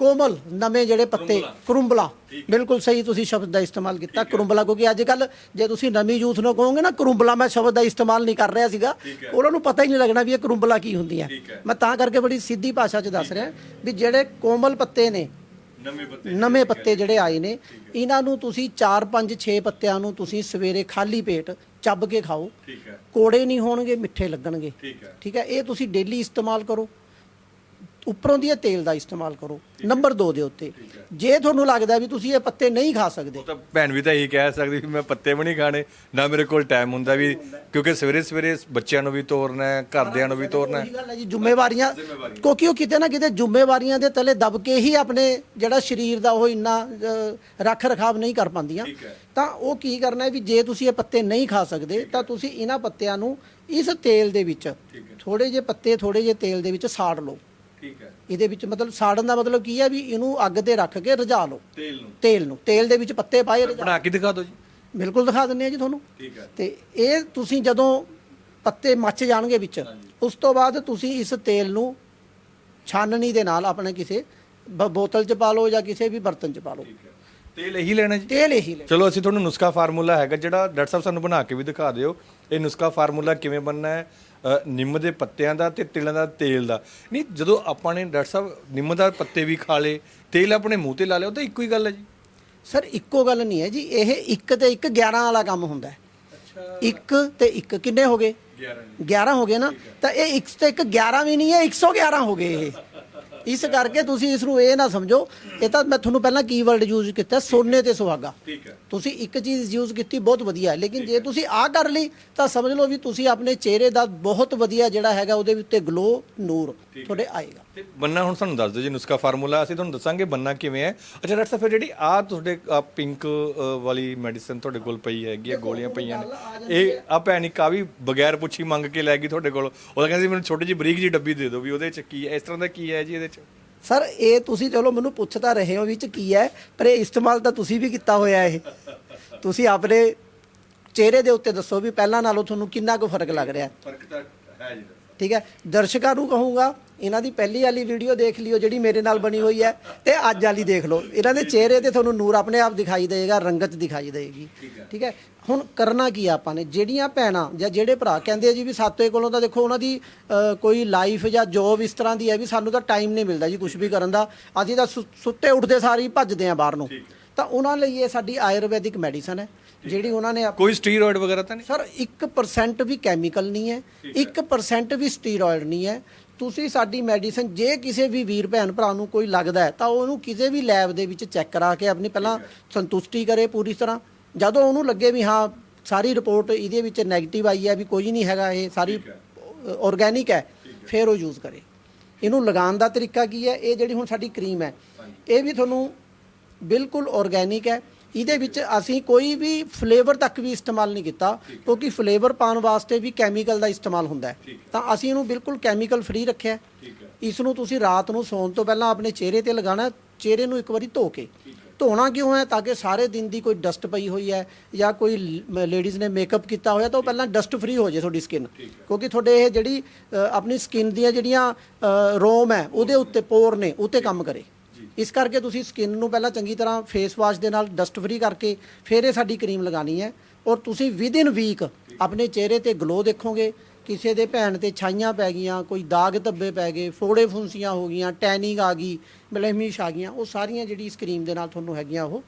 ਕੋਮਲ ਨਵੇਂ ਜਿਹੜੇ ਪੱਤੇ ਕਰੁੰਬਲਾ। ਬਿਲਕੁਲ ਸਹੀ ਤੁਸੀਂ ਸ਼ਬਦ ਦਾ ਇਸਤੇਮਾਲ ਕੀਤਾ ਕਰੁੰਬਲਾ ਕਿਉਂਕਿ ਅੱਜ ਕੱਲ ਜੇ ਤੁਸੀਂ ਨਵੀਂ ਯੂਥ ਨੂੰ ਕਹੋਗੇ ਨਾ ਕਰੁੰਬਲਾ ਮੈਂ ਸ਼ਬਦ ਦਾ ਇਸਤੇਮਾਲ ਨਹੀਂ ਕਰ ਰਿਹਾ ਸੀਗਾ ਉਹਨਾਂ ਨੂੰ ਪਤਾ ਹੀ ਨਹੀਂ ਲੱਗਣਾ ਵੀ ਇਹ ਕਰੁੰਬਲਾ ਕੀ ਹੁੰਦੀ ਹੈ। ਮੈਂ ਤਾਂ ਕਰਕੇ ਬੜੀ ਸਿੱਧੀ ਭਾਸ਼ਾ 'ਚ ਦੱਸ ਰਿਹਾ ਵੀ ਜਿਹੜੇ ਕੋਮਲ ਪੱਤੇ ਨੇ ਨਵੇਂ ਪੱਤੇ ਨਵੇਂ ਪੱਤੇ ਜਿਹੜੇ ਆਏ ਨੇ ਇਹਨਾਂ ਨੂੰ ਤੁਸੀਂ 4 5 6 ਪੱਤਿਆਂ ਨੂੰ ਤੁਸੀਂ ਸਵੇਰੇ ਖਾਲੀ ਪੇਟ ਚੱਬ ਕੇ ਖਾਓ। ਠੀਕ ਹੈ। ਕੋੜੇ ਨਹੀਂ ਹੋਣਗੇ ਮਿੱਠੇ ਲੱਗਣਗੇ। ਠੀਕ ਹੈ। ਠੀਕ ਹੈ ਇਹ ਤੁਸੀਂ ਡੇਲੀ ਇਸਤੇਮਾਲ ਕਰੋ। ਉੱਪਰੋਂ ਦੀ ਇਹ ਤੇਲ ਦਾ ਇਸਤੇਮਾਲ ਕਰੋ ਨੰਬਰ 2 ਦੇ ਉੱਤੇ। ਜੇ ਤੁਹਾਨੂੰ ਲੱਗਦਾ ਵੀ ਤੁਸੀਂ ਇਹ ਪੱਤੇ ਨਹੀਂ ਖਾ ਸਕਦੇ। ਤਾਂ ਭੈਣ ਵੀ ਤਾਂ ਇਹੀ ਕਹਿ ਸਕਦੀ ਵੀ ਮੈਂ ਪੱਤੇ ਵੀ ਨਹੀਂ ਖਾਣੇ ਨਾ ਮੇਰੇ ਕੋਲ ਟਾਈਮ ਹੁੰਦਾ ਵੀ ਕਿਉਂਕਿ ਸਵੇਰੇ ਸਵੇਰੇ ਬੱਚਿਆਂ ਨੂੰ ਵੀ ਤੋਰਨਾ ਹੈ ਘਰਦਿਆਂ ਨੂੰ ਵੀ ਤੋਰਨਾ ਹੈ। ਉਹੀ ਗੱਲ ਹੈ ਜੀ ਜ਼ਿੰਮੇਵਾਰੀਆਂ ਕਿਉਂਕਿ ਉਹ ਕਿਤੇ ਨਾ ਕਿਤੇ ਜ਼ਿੰਮੇਵਾਰੀਆਂ ਦੇ ਤਲੇ ਦਬ ਕੇ ਹੀ ਆਪਣੇ ਜਿਹੜਾ ਸਰੀਰ ਦਾ ਉਹ ਇੰਨਾ ਅ, ਰੱਖ ਰਖਾਵ ਨਹੀਂ ਕਰ ਪਾਉਂਦੀਆਂ। ਤਾਂ ਉਹ ਕੀ ਕਰਨਾ ਹੈ ਵੀ ਜੇ ਤੁਸੀਂ ਇਹ ਪੱਤੇ ਨਹੀਂ ਖਾ ਸਕਦੇ ਤਾਂ ਤੁਸੀਂ ਇਹਨਾਂ ਪੱਤਿਆਂ ਨੂੰ ਇਸ ਤੇਲ ਦੇ ਵਿੱਚ ਥੋੜੇ ਜਿਹੇ ਪੱਤੇ ਥੋੜੇ ਜਿਹੇ ਤੇਲ ਦੇ ਵਿੱਚ ਸਾੜ ਲਓ। ਠੀਕ ਹੈ। ਇਹਦੇ ਵਿੱਚ ਮਤਲਬ ਸਾੜਨ ਦਾ ਮਤਲਬ ਕੀ ਹੈ ਵੀ ਇਹਨੂੰ ਅੱਗ ਤੇ ਰੱਖ ਕੇ ਰਝਾ ਲਓ। ਤੇਲ ਨੂੰ। ਤੇਲ ਨੂੰ। ਤੇਲ ਦੇ ਵਿੱਚ ਪੱਤੇ ਪਾਏ ਰਝਾ ਬਣਾ ਕੇ ਦਿਖਾ ਦਿਓ ਜੀ। ਬਿਲਕੁਲ ਦਿਖਾ ਦਿੰਨੇ ਆ ਜੀ ਤੁਹਾਨੂੰ। ਠੀਕ ਹੈ। ਤੇ ਇਹ ਤੁਸੀਂ ਜਦੋਂ ਪੱਤੇ ਮੱਚ ਜਾਣਗੇ ਵਿੱਚ ਉਸ ਤੋਂ ਬਾਅਦ ਤੁਸੀਂ ਇਸ ਤੇਲ ਨੂੰ ਛਾਨਣੀ ਦੇ ਨਾਲ ਆਪਣੇ ਕਿਸੇ ਬੋਤਲ 'ਚ ਪਾ ਲਓ ਜਾਂ ਕਿਸੇ ਵੀ ਬਰਤਨ 'ਚ ਪਾ ਲਓ। ਤੇਲ ਇਹੀ ਲੈਣਾ ਜੀ? ਤੇਲ ਇਹੀ ਲੈ ਚਲੋ ਅਸੀਂ ਤੁਹਾਨੂੰ ਨੁਸਖਾ ਫਾਰਮੂਲਾ ਹੈਗਾ ਜਿਹੜਾ ਡਾਕਟਰ ਸਾਹਿਬ ਸਾਨੂੰ ਬਣਾ ਕੇ ਵੀ ਦਿਖਾ ਦਿਓ। ਇਹ ਨੁਸਖਾ ਫਾਰਮੂਲਾ ਕਿਵੇਂ ਬਣਨਾ ਹੈ? ਨਿੰਮ ਦੇ ਪੱਤਿਆਂ ਦਾ ਤੇ ਤਿਲਾਂ ਦਾ ਤੇਲ ਦਾ। ਨਹੀਂ ਜਦੋਂ ਆਪਾਂ ਨੇ ਡਾਕਟਰ ਸਾਹਿਬ ਨਿੰਮ ਦਾ ਪੱਤੇ ਵੀ ਖਾ ਲੇ ਤੇਲ ਆਪਣੇ ਮੂੰਹ ਤੇ ਲਾ ਲਿਆ ਉਹ ਤਾਂ ਇੱਕੋ ਹੀ ਗੱਲ ਹੈ ਜੀ। ਸਰ ਇੱਕੋ ਗੱਲ ਨਹੀਂ ਹੈ ਜੀ ਇਹ ਇੱਕ ਤੇ ਇੱਕ 11 ਵਾਲਾ ਕੰਮ ਹੁੰਦਾ ਹੈ। ਅੱਛਾ। ਇੱਕ ਤੇ ਇੱਕ ਕਿੰਨੇ ਹੋ ਗਏ? 11 11 ਹੋ ਗਏ ਨਾ ਤਾਂ ਇਹ ਇੱਕ ਤੇ ਇੱਕ 11 ਵੀ ਨਹੀਂ ਹੈ 111 ਹੋ ਗਏ ਇਹ। ਇਸ ਕਰਕੇ ਤੁਸੀਂ ਇਸ ਨੂੰ ਇਹ ਨਾ ਸਮਝੋ। ਇਹ ਤਾਂ ਮੈਂ ਤੁਹਾਨੂੰ ਪਹਿਲਾਂ ਕੀਵਰਡ ਯੂਜ਼ ਕੀਤਾ ਸੋਨੇ ਤੇ ਸੁਹਾਗਾ। ਠੀਕ ਹੈ। ਤੁਸੀਂ ਇੱਕ ਚੀਜ਼ ਯੂਜ਼ ਕੀਤੀ ਬਹੁਤ ਵਧੀਆ ਲੇਕਿਨ ਜੇ ਤੁਸੀਂ ਆ ਕਰ ਲਈ ਤਾਂ ਸਮਝ ਲਓ ਵੀ ਤੁਸੀਂ ਆਪਣੇ ਚਿਹਰੇ ਦਾ ਬਹੁਤ ਵਧੀਆ ਜਿਹੜਾ ਹੈਗਾ ਉਹਦੇ ਉੱਤੇ ਗਲੋ ਨੂਰ ਤੁਹਾਡੇ ਆਏਗਾ। ਤੇ ਬੰਨਾ ਹੁਣ ਸਾਨੂੰ ਦੱਸ ਦਿਓ ਜੀ ਨੁਸਖਾ ਫਾਰਮੂਲਾ ਅਸੀਂ ਤੁਹਾਨੂੰ ਦੱਸਾਂਗੇ ਬੰਨਾ ਕਿਵੇਂ ਹੈ। ਅੱਛਾ ਡਾਕਟਰ ਸਾਹਿਬ ਫਿਰ ਜਿਹੜੀ ਆ ਤੁਹਾਡੇ ਪਿੰਕ ਵਾਲੀ ਮੈਡੀਸਨ ਤੁਹਾਡੇ ਕੋਲ ਪਈ ਹੈਗੀ ਆ ਗੋਲੀਆਂ ਪਈਆਂ ਨੇ। ਇਹ ਆ ਭੈਣੀ ਕਾ ਵੀ ਬਗੈਰ ਪੁੱਛੀ ਮੰਗ ਕੇ ਲੈ ਗਈ ਤੁਹਾਡੇ ਕੋਲ। ਉਹ ਤਾਂ ਕਹਿੰਦੀ ਮੈਨੂੰ ਛੋਟੀ ਜਿਹੀ ਬਰੀਕ ਜਿਹੀ ਡੱਬੀ ਦੇ ਦਿਓ ਵੀ ਉਹਦੇ ਚ ਕੀ ਹੈ ਇਸ ਤਰ੍ਹਾਂ ਦਾ ਕੀ ਹੈ ਜੀ ਇਹਦੇ ਚ? ਸਰ ਇਹ ਤੁਸੀਂ ਚਲੋ ਮੈਨੂੰ ਪੁੱਛ ਤਾਂ ਰਹੇ ਹੋ ਵਿੱਚ ਕੀ ਹੈ ਪਰ ਇਹ ਇਸਤੇਮਾਲ ਤਾਂ ਤੁਸੀਂ ਵੀ ਕੀਤਾ ਹੋਇਆ ਇਹ। ਤੁਸੀਂ ਆਪਣੇ ਚਿਹਰੇ ਦੇ ਉੱਤੇ ਦੱਸੋ ਵੀ ਪਹਿਲਾਂ ਨਾਲੋਂ ਤੁਹਾਨੂੰ ਕਿੰਨਾ ਕੁ ਫ਼ਰਕ ਲੱਗ ਰਿਹਾ। ਹੈ ਫ਼ਰਕ ਤਾਂ ਹੈ ਜੀ। ਠੀਕ ਹੈ? ਦਰਸ਼ਕਾਂ ਨੂੰ ਕਹੂੰਗਾ ਇਹਨਾਂ ਦੀ ਪਹਿਲੀ ਵਾਲੀ ਵੀਡੀਓ ਦੇਖ ਲਿਓ ਜਿਹੜੀ ਮੇਰੇ ਨਾਲ ਬਣੀ ਹੋਈ ਹੈ ਤੇ ਅੱਜ ਵਾਲੀ ਦੇਖ ਲਓ। ਇਹਨਾਂ ਦੇ ਚਿਹਰੇ ਤੇ ਤੁਹਾਨੂੰ ਨੂਰ ਆਪਣੇ ਆਪ ਦਿਖਾਈ ਦੇਗਾ ਰੰਗਤ ਦਿਖਾਈ ਦੇਗੀ ਠੀਕ ਹੈ? ਹੁਣ ਕਰਨਾ ਕੀ ਆ ਆਪਾਂ ਨੇ? ਜਿਹੜੀਆਂ ਭੈਣਾਂ ਜਾਂ ਜਿਹੜੇ ਭਰਾ ਕਹਿੰਦੇ ਆ ਜੀ ਵੀ ਸਾਤੋਂ ਕੋਲੋਂ ਤਾਂ ਦੇਖੋ ਉਹਨਾਂ ਦੀ ਕੋਈ ਲਾਈਫ ਜਾਂ ਜੋਬ ਇਸ ਤਰ੍ਹਾਂ ਦੀ ਹੈ ਵੀ ਸਾਨੂੰ ਤਾਂ ਟਾਈਮ ਨਹੀਂ ਮਿਲਦਾ ਜੀ ਕੁਝ ਵੀ ਕਰਨ ਦਾ। ਅਸੀਂ ਤਾਂ ਸੁੱਤੇ ਉੱਠਦੇ ਸਾਰ ਹੀ ਭੱਜਦੇ ਆ ਬਾਹਰ ਨੂੰ। ਤਾਂ ਉਹਨਾਂ ਲਈ ਇਹ ਸਾਡੀ ਆਯੁਰਵੈਦਿਕ ਮੈਡੀਸਨ ਹੈ। ਜਿਹੜੀ ਉਹਨਾਂ ਨੇ ਕੋਈ ਸਟੀਰੋਇਡ ਵਗੈਰਾ ਤਾਂ ਨਹੀਂ? ਸਰ 1% ਵੀ ਕੈਮੀਕਲ ਨਹੀਂ ਹੈ। 1% ਵੀ ਸਟੀਰੋਇਡ ਨਹੀਂ ਹੈ। ਤੁਸੀਂ ਸਾਡੀ ਮੈਡੀਸਨ ਜੇ ਕਿਸੇ ਵੀ ਵੀਰ ਭੈਣ ਭਰਾ ਨੂੰ ਕੋਈ ਲੱਗਦਾ ਹੈ ਤਾਂ ਉਹਨੂੰ ਕਿਸੇ ਵੀ ਲੈਬ ਦੇ ਵਿੱਚ ਚੈੱਕ ਕਰਾ ਕੇ ਆਪਣੀ ਪਹਿਲਾਂ ਸੰਤੁਸ਼ਟੀ ਕਰੇ ਪੂਰੀ ਤਰ੍ਹਾਂ। ਜਦੋਂ ਉਹਨੂੰ ਲੱਗੇ ਵੀ ਹਾਂ ਸਾਰੀ ਰਿਪੋਰਟ ਇਹਦੇ ਵਿੱਚ 네ਗੇਟਿਵ ਆਈ ਹੈ ਵੀ ਕੋਈ ਨਹੀਂ ਹੈਗਾ ਇਹ ਸਾਰੀ ਆਰਗੈਨਿਕ ਹੈ। ਫਿਰ ਉਹ ਯੂਜ਼ ਕਰੇ। ਇਹਨੂੰ ਲਗਾਉਣ ਦਾ ਤਰੀਕਾ ਕੀ ਹੈ? ਇਹ ਜਿਹੜੀ ਹੁਣ ਸਾਡੀ ਕਰੀਮ ਹੈ ਇਹ ਵੀ ਤੁਹਾਨੂੰ ਬਿਲਕੁਲ ਆਰਗੈਨਿਕ ਹੈ। ਇਹਦੇ ਵਿੱਚ ਅਸੀਂ ਕੋਈ ਵੀ ਫਲੇਵਰ ਤੱਕ ਵੀ ਇਸਤੇਮਾਲ ਨਹੀਂ ਕੀਤਾ ਕਿਉਂਕਿ ਫਲੇਵਰ ਪਾਉਣ ਵਾਸਤੇ ਵੀ ਕੈਮੀਕਲ ਦਾ ਇਸਤੇਮਾਲ ਹੁੰਦਾ ਹੈ। ਤਾਂ ਅਸੀਂ ਇਹਨੂੰ ਬਿਲਕੁਲ ਕੈਮੀਕਲ ਫ੍ਰੀ ਰੱਖਿਆ। ਇਸ ਨੂੰ ਤੁਸੀਂ ਰਾਤ ਨੂੰ ਸੌਣ ਤੋਂ ਪਹਿਲਾਂ ਆਪਣੇ ਚਿਹਰੇ ਤੇ ਲਗਾਉਣਾ ਹੈ, ਚਿਹਰੇ ਨੂੰ ਇੱਕ ਵਾਰੀ ਧੋ ਕੇ। ਧੋਣਾ ਕਿਉਂ ਹੈ? ਤਾਂ ਕਿ ਸਾਰੇ ਦਿਨ ਦੀ ਕੋਈ ਡਸਟ ਪਈ ਹੋਈ ਹੈ ਜਾਂ ਕੋਈ ਲੇਡੀਜ਼ ਨੇ ਮੇਕਅਪ ਕੀਤਾ ਹੋਇਆ ਤਾਂ ਉਹ ਪਹਿਲਾਂ ਡਸਟ ਫ੍ਰੀ ਹੋ ਜਾਏ ਤੁਹਾਡੀ ਸਕਿਨ ਕਿਉਂਕਿ ਤੁਹਾਡੇ ਇਹ ਜਿਹੜੀ ਆਪਣੀ ਸਕਿਨ ਦੀਆਂ ਜਿਹੜੀਆਂ ਰੋਮ ਹੈ ਉਹਦੇ ਉੱਤੇ ਪੋਰ ਨੇ ਉੱਤੇ ਕੰਮ ਕਰੇ। ਇਸ ਕਰਕੇ ਤੁਸੀਂ ਸਕਿਨ ਨੂੰ ਪਹਿਲਾਂ ਚੰਗੀ ਤਰ੍ਹਾਂ ਫੇਸ ਵਾਸ਼ ਦੇ ਨਾਲ ਡਸਟ ਫ੍ਰੀ ਕਰਕੇ ਫਿਰ ਇਹ ਸਾਡੀ ਕਰੀਮ ਲਗਾਣੀ ਹੈ। ਔਰ ਤੁਸੀਂ ਵਿਦ ਇਨ ਵੀਕ ਆਪਣੇ ਚਿਹਰੇ ਤੇ ਗਲੋ ਦੇਖੋਗੇ, ਕਿਸੇ ਦੇ ਭੈਣ ਤੇ ਛਾਈਆਂ ਪੈ ਗਈਆਂ, ਕੋਈ ਦਾਗ ਧੱਬੇ ਪੈ ਗਏ, ਫੋੜੇ ਫੁੰਸੀਆਂ ਹੋ ਗਈਆਂ ਟੈਨਿੰਗ ਆ ਗਈ ਬਲੇਮਿਸ਼ ਆ ਗਈਆਂ, ਉਹ ਸਾਰੀਆਂ ਜਿਹੜੀ ਇਸ ਕਰੀਮ ਦੇ ਨਾਲ ਤੁਹਾਨੂੰ ਹੈਗੀਆਂ ਉਹ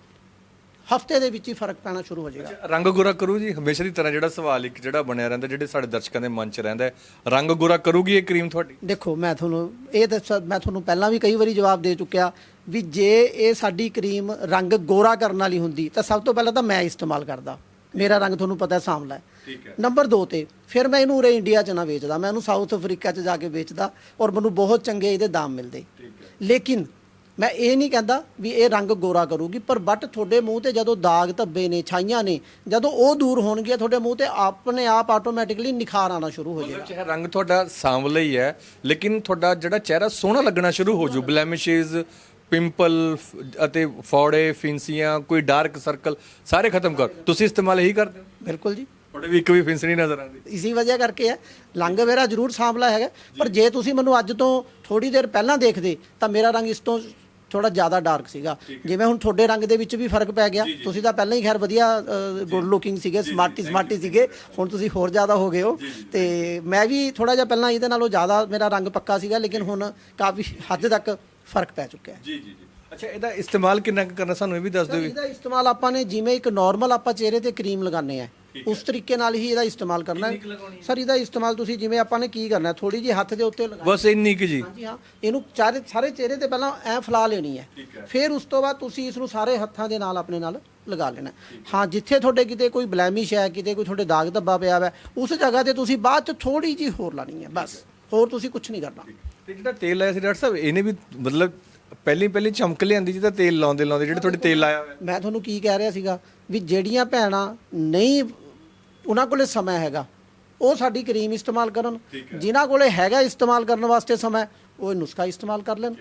ਹਫ਼ਤੇ ਦੇ ਵਿੱਚ ਹੀ ਫ਼ਰਕ ਪੈਣਾ ਸ਼ੁਰੂ ਹੋ ਜਾਏਗਾ। ਰੰਗ ਗੋਰਾ ਕਰੂ ਜੀ? ਹਮੇਸ਼ਾ ਦੀ ਤਰ੍ਹਾਂ ਜਿਹੜਾ ਸਵਾਲ ਇੱਕ ਜਿਹੜਾ ਬਣਿਆ ਰਹਿੰਦਾ ਜਿਹੜੇ ਸਾਡੇ ਦਰਸ਼ਕਾਂ ਦੇ ਮਨ 'ਚ ਰਹਿੰਦਾ ਹੈ, ਰੰਗ ਗੋਰਾ ਕਰੂਗੀ ਇਹ ਕਰੀਮ ਤੁਹਾਡੀ? ਦੇਖੋ ਮੈਂ ਤੁਹਾਨੂੰ ਇਹ ਤਾਂ ਸ- ਮੈਂ ਤੁਹਾਨੂੰ ਪਹਿਲਾਂ ਵੀ ਕਈ ਵਾਰੀ ਜਵਾਬ ਦੇ ਚੁੱਕਿਆ ਵੀ ਜੇ ਇਹ ਸਾਡੀ ਕਰੀਮ ਰੰਗ ਗੋਰਾ ਕਰਨ ਵਾਲੀ ਹੁੰਦੀ ਤਾਂ ਸਭ ਤੋਂ ਪਹਿਲਾਂ ਤਾਂ ਮੈਂ ਇਸਤੇਮਾਲ ਕਰਦਾ। ਮੇਰਾ ਰੰਗ ਤੁਹਾਨੂੰ ਪਤਾ ਹੈ ਸਾਂਵਲਾ ਹੈ। ਠੀਕ ਹੈ। ਨੰਬਰ 2 ਤੇ ਫਿਰ ਮੈਂ ਇਹਨੂੰ ਉਰੇ ਇੰਡੀਆ 'ਚ ਨਾ ਵੇਚਦਾ ਮੈਂ ਇਹਨੂੰ ਸਾਊਥ ਅਫਰੀਕਾ 'ਚ ਜਾ ਕੇ ਵੇਚਦਾ ਔਰ ਮੈਨੂੰ ਬਹੁਤ ਚੰਗੇ ਇਹਦੇ ਦਾਮ ਮਿਲਦੇ। ਲੇਕਿਨ ਮੈਂ ਇਹ ਨਹੀਂ ਕਹਿੰਦਾ ਵੀ ਇਹ ਰੰਗ ਗੋਰਾ ਕਰੂਗੀ ਪਰ ਬਟ ਤੁਹਾਡੇ ਮੂੰਹ ਤੇ ਜਦੋਂ ਦਾਗ ਧੱਬੇ ਨੇ ਛਾਈਆਂ ਨੇ ਜਦੋਂ ਉਹ ਦੂਰ ਹੋਣਗੀਆਂ ਤੁਹਾਡੇ ਮੂੰਹ ਤੇ ਆਪਣੇ ਆਪ ਆਟੋਮੈਟਿਕਲੀ ਨਿਖਾਰ ਆਣਾ ਸ਼ੁਰੂ ਹੋ ਜਾਏਗਾ। ਚਾਹੇ ਰੰਗ ਤੁਹਾਡਾ ਸਾਂਵਲਾ ਹੀ ਹੈ ਲੇਕਿਨ ਤੁਹਾਡਾ ਜਿਹੜਾ ਚਿਹਰਾ ਸੋਹਣਾ ਲੱਗਣਾ ਸ਼ੁਰੂ ਹੋ ਜੂ ਬਲੈਮਿਸ਼ਸ ਪਿੰਪਲ ਅਤੇ ਫੋੜੇ ਫਿੰਸੀਆਂ ਕੋਈ ਡਾਰਕ ਸਰਕਲ ਸਾਰੇ ਖਤਮ ਕਰ। ਤੁਸੀਂ ਇਸਤੇਮਾਲ ਇਹੀ ਕਰਦੇ ਹੋ? ਬਿਲਕੁਲ ਜੀ। ਤੁਹਾਡੇ ਵੀ ਇੱਕ ਵੀ ਫਿੰਸ ਨਹੀਂ ਨਜ਼ਰ ਆਉਂਦੀ। ਇਸੀ ਵਜ੍ਹਾ ਕਰਕੇ ਹੈ ਰੰਗ ਮੇਰਾ ਜ਼ਰੂਰ ਸਾਂਵਲਾ ਹੈਗਾ ਪਰ ਜੇ ਤੁਸੀਂ ਮੈਨੂੰ ਅੱਜ ਤੋਂ ਥੋੜੀ ਦੇਰ ਪਹਿਲਾਂ ਦੇਖਦੇ ਤਾਂ ਮੇਰਾ ਰੰਗ ਇਸ ਤੋਂ ਥੋੜਾ ਜ਼ਿਆਦਾ ਡਾਰਕ ਸੀਗਾ। ਜਿਵੇਂ ਹੁਣ ਤੁਹਾਡੇ ਰੰਗ ਦੇ ਵਿੱਚ ਵੀ ਫ਼ਰਕ ਪੈ ਗਿਆ। ਤੁਸੀਂ ਤਾਂ ਪਹਿਲਾਂ ਹੀ ਖੈਰ ਵਧੀਆ ਗੁੱਡ ਲੁਕਿੰਗ ਸੀਗੇ ਸਮਾਰਟੀ ਸਮਾਰਟੀ ਸੀਗੇ। ਹੁਣ ਤੁਸੀਂ ਹੋਰ ਜ਼ਿਆਦਾ ਹੋ ਗਏ ਹੋ। ਤੇ ਮੈਂ ਵੀ ਥੋੜਾ ਜਿਹਾ ਪਹਿਲਾਂ ਇਹਦੇ ਨਾਲੋਂ ਜ਼ਿਆਦਾ ਮੇਰਾ ਰੰਗ ਪੱਕਾ ਸੀਗਾ ਲੇਕਿਨ ਹੁਣ ਕਾਫੀ ਹੱਦ ਤੱਕ ਫ਼ਰਕ ਪੈ ਚੁੱਕਿਆ ਹੈ। ਜੀ ਜੀ ਜੀ। ਅੱਛਾ ਇਹਦਾ ਇਸਤੇਮਾਲ ਕਿੰਨਾ ਕੁ ਕਰਨਾ ਸਾਨੂੰ ਇਹ ਵੀ ਦੱਸ ਦਿਓ ਇਹਦਾ ਇਸਤੇਮਾਲ ਆਪਾਂ ਨੇ ਜਿਵੇਂ ਇੱਕ ਨਾਰਮਲ ਆਪਾਂ ਚਿਹਰੇ ਤੇ ਕਰੀਮ ਲਗਾਉਂਦੇ ਆ ਉਸ ਤਰੀਕੇ ਨਾਲ ਹੀ ਇਹਦਾ ਇਸਤੇਮਾਲ ਕਰਨਾ। ਹੈ? ਸਰ ਇਹਦਾ ਇਸਤੇਮਾਲ ਤੁਸੀਂ ਜਿਵੇਂ ਆਪਾਂ ਨੇ ਕੀ ਕਰਨਾ ਥੋੜੀ ਜਿਹੀ ਹੱਥ ਦੇ ਉੱਤੇ ਲਗਾ ਬਸ ਇੰਨੀ ਕੁ ਜੀ। ਹਾਂਜੀ ਹਾਂ। ਇਹਨੂੰ ਚਾਰੇ ਸਾਰੇ ਚਿਹਰੇ ਤੇ ਪਹਿਲਾਂ ਐ ਫਲਾ ਲੈਣੀ ਹੈ। ਫਿਰ ਉਸ ਤੋਂ ਬਾਅਦ ਤੁਸੀਂ ਇਸ ਨੂੰ ਸਾਰੇ ਹੱਥਾਂ ਦੇ ਨਾਲ ਆਪਣੇ ਨਾਲ ਲਗਾ ਲੈਣਾ। ਹੈ। ਜਿੱਥੇ ਤੁਹਾਡੇ ਕਿਤੇ ਕੋਈ ਬਲੈਮਿਸ਼ ਹੈ ਕਿਤੇ ਕੋਈ ਤੁਹਾਡੇ ਦਾਗ ਧੱਬਾ ਪਿਆ ਹੋਇਆ ਹੈ, ਉਸ ਜਗ੍ਹਾ ਤੇ ਤੁਸੀਂ ਬਾਅਦ ਚ ਥੋੜੀ ਜਿਹੀ ਹੋਰ ਲਾਣੀ ਹੈ ਬਸ। ਹੋਰ ਤੁਸੀਂ ਕੁਝ ਨਹੀਂ ਕਰਨਾ। ਤੇ ਜਿਹੜਾ ਤੇਲ ਲਾਇਆ ਸੀ ਡਾਕਟਰ ਸਾਹਿਬ ਇਹਨੇ ਵੀ ਮਤਲਬ ਪਹਿਲੀ ਪਹਿਲੀ ਚਮਕ ਲਿਆਂਦੀ ਜੀ ਤਾਂ ਤੇਲ ਲਾਉਂਦੇ ਲਾਉਂਦੇ ਜਿਹੜੇ ਤੁਹਾਡੇ ਤੇਲ ਲਾਇਆ ਹੋਇਆ। ਮੈਂ ਤੁਹਾਨੂੰ ਕੀ ਕਹਿ ਰਿਹਾ ਸੀਗਾ ਵੀ ਜਿਹੜੀਆਂ ਭੈਣਾਂ ਨਹੀਂ ਉਹਨਾਂ ਕੋਲੇ ਸਮਾਂ ਹੈਗਾ। ਉਹ ਸਾਡੀ ਕਰੀਮ ਇਸਤੇਮਾਲ ਕਰਨ। ਜਿਨ੍ਹਾਂ ਕੋਲੇ ਹੈਗਾ ਇਸਤੇਮਾਲ ਕਰਨ ਵਾਸਤੇ ਸਮਾਂ ਉਹ ਨੁਸਖਾ ਇਸਤੇਮਾਲ ਕਰ ਲੈਣ।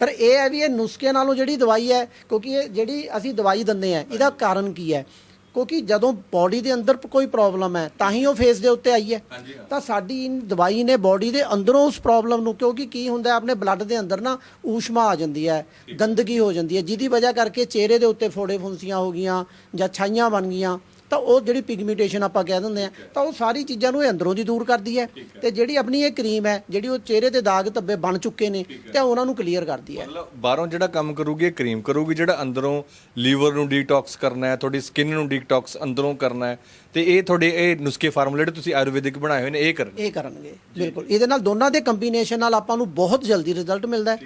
ਪਰ ਇਹ ਹੈ ਵੀ ਇਹ ਨੁਸਖੇ ਨਾਲੋਂ ਜਿਹੜੀ ਦਵਾਈ ਹੈ ਕਿਉਂਕਿ ਇਹ ਜਿਹੜੀ ਅਸੀਂ ਦਵਾਈ ਦਿੰਦੇ ਆ ਇਹਦਾ ਕਾਰਨ ਕੀ ਹੈ? ਕਿਉਂਕਿ ਜਦੋਂ ਬਾਡੀ ਦੇ ਅੰਦਰ ਕੋਈ ਪ੍ਰੋਬਲਮ ਹੈ ਤਾਂ ਹੀ ਉਹ ਫੇਸ ਦੇ ਉੱਤੇ ਆਈ ਹੈ। ਤਾਂ ਸਾਡੀ ਦਵਾਈ ਨੇ ਬਾਡੀ ਦੇ ਅੰਦਰੋਂ ਉਸ ਪ੍ਰੋਬਲਮ ਨੂੰ ਕਿਉਂਕਿ ਕੀ ਹੁੰਦਾ ਆਪਣੇ ਬਲੱਡ ਦੇ ਅੰਦਰ ਨਾ ਊਸ਼ਮਾ ਆ ਜਾਂਦੀ ਹੈ। ਗੰਦਗੀ ਹੋ ਜਾਂਦੀ ਹੈ ਜਿਹਦੀ ਵਜ੍ਹਾ ਕਰਕੇ ਚਿਹਰੇ ਦੇ ਉੱਤੇ ਫੋੜੇ ਫੁੰਸੀਆਂ ਹੋ ਗਈਆਂ ਜਾਂ ਛਾਈਆਂ ਬਣ ਗਈਆਂ। ਤਾਂ ਉਹ ਜਿਹੜੀ ਪਿਗਮੈਂਟੇਸ਼ਨ ਆਪਾਂ ਕਹਿ ਦਿੰਦੇ ਆ ਤਾਂ ਉਹ ਸਾਰੀ ਚੀਜ਼ਾਂ ਨੂੰ ਇਹ ਅੰਦਰੋਂ ਦੀ ਦੂਰ ਕਰਦੀ ਹੈ ਤੇ ਜਿਹੜੀ ਆਪਣੀ ਇਹ ਕਰੀਮ ਹੈ ਜਿਹੜੀ ਉਹ ਚਿਹਰੇ ਤੇ ਦਾਗ ਧੱਬੇ ਬਣ ਚੁੱਕੇ ਨੇ ਤੇ ਉਹਨਾਂ ਨੂੰ ਕਲੀਅਰ ਕਰਦੀ ਹੈ। ਮਤਲਬ ਬਾਹਰੋਂ ਜਿਹੜਾ ਕੰਮ ਕਰੂਗੀ ਇਹ ਕਰੀਮ ਕਰੂਗੀ ਜਿਹੜਾ ਅੰਦਰੋਂ ਲੀਵਰ ਨੂੰ ਡੀਟੌਕਸ ਕਰਨਾ ਹੈ ਤੁਹਾਡੀ ਸਕਿਨ ਨੂੰ ਡੀਟੌਕਸ ਅੰਦਰੋਂ ਕਰਨਾ ਹੈ। ਤੇ ਇਹ ਤੁਹਾਡੇ ਇਹ ਨੁਸਖੇ ਫਾਰਮੂਲੇ ਜਿਹੜੇ ਤੁਸੀਂ ਆਯੁਰਵੈਦਿਕ ਬਣਾਏ ਹੋਏ ਨੇ ਇਹ ਕਰਨਗੇ। ਇਹ ਕਰਨਗੇ ਬਿਲਕੁਲ। ਇਹਦੇ ਨਾਲ ਦੋਨਾਂ ਦੇ ਕੰਬੀਨੇਸ਼ਨ ਨਾਲ ਆਪਾਂ ਨੂੰ ਬਹੁਤ ਜਲਦੀ ਰਿਜ਼ਲਟ ਮਿਲਦਾ ਹੈ।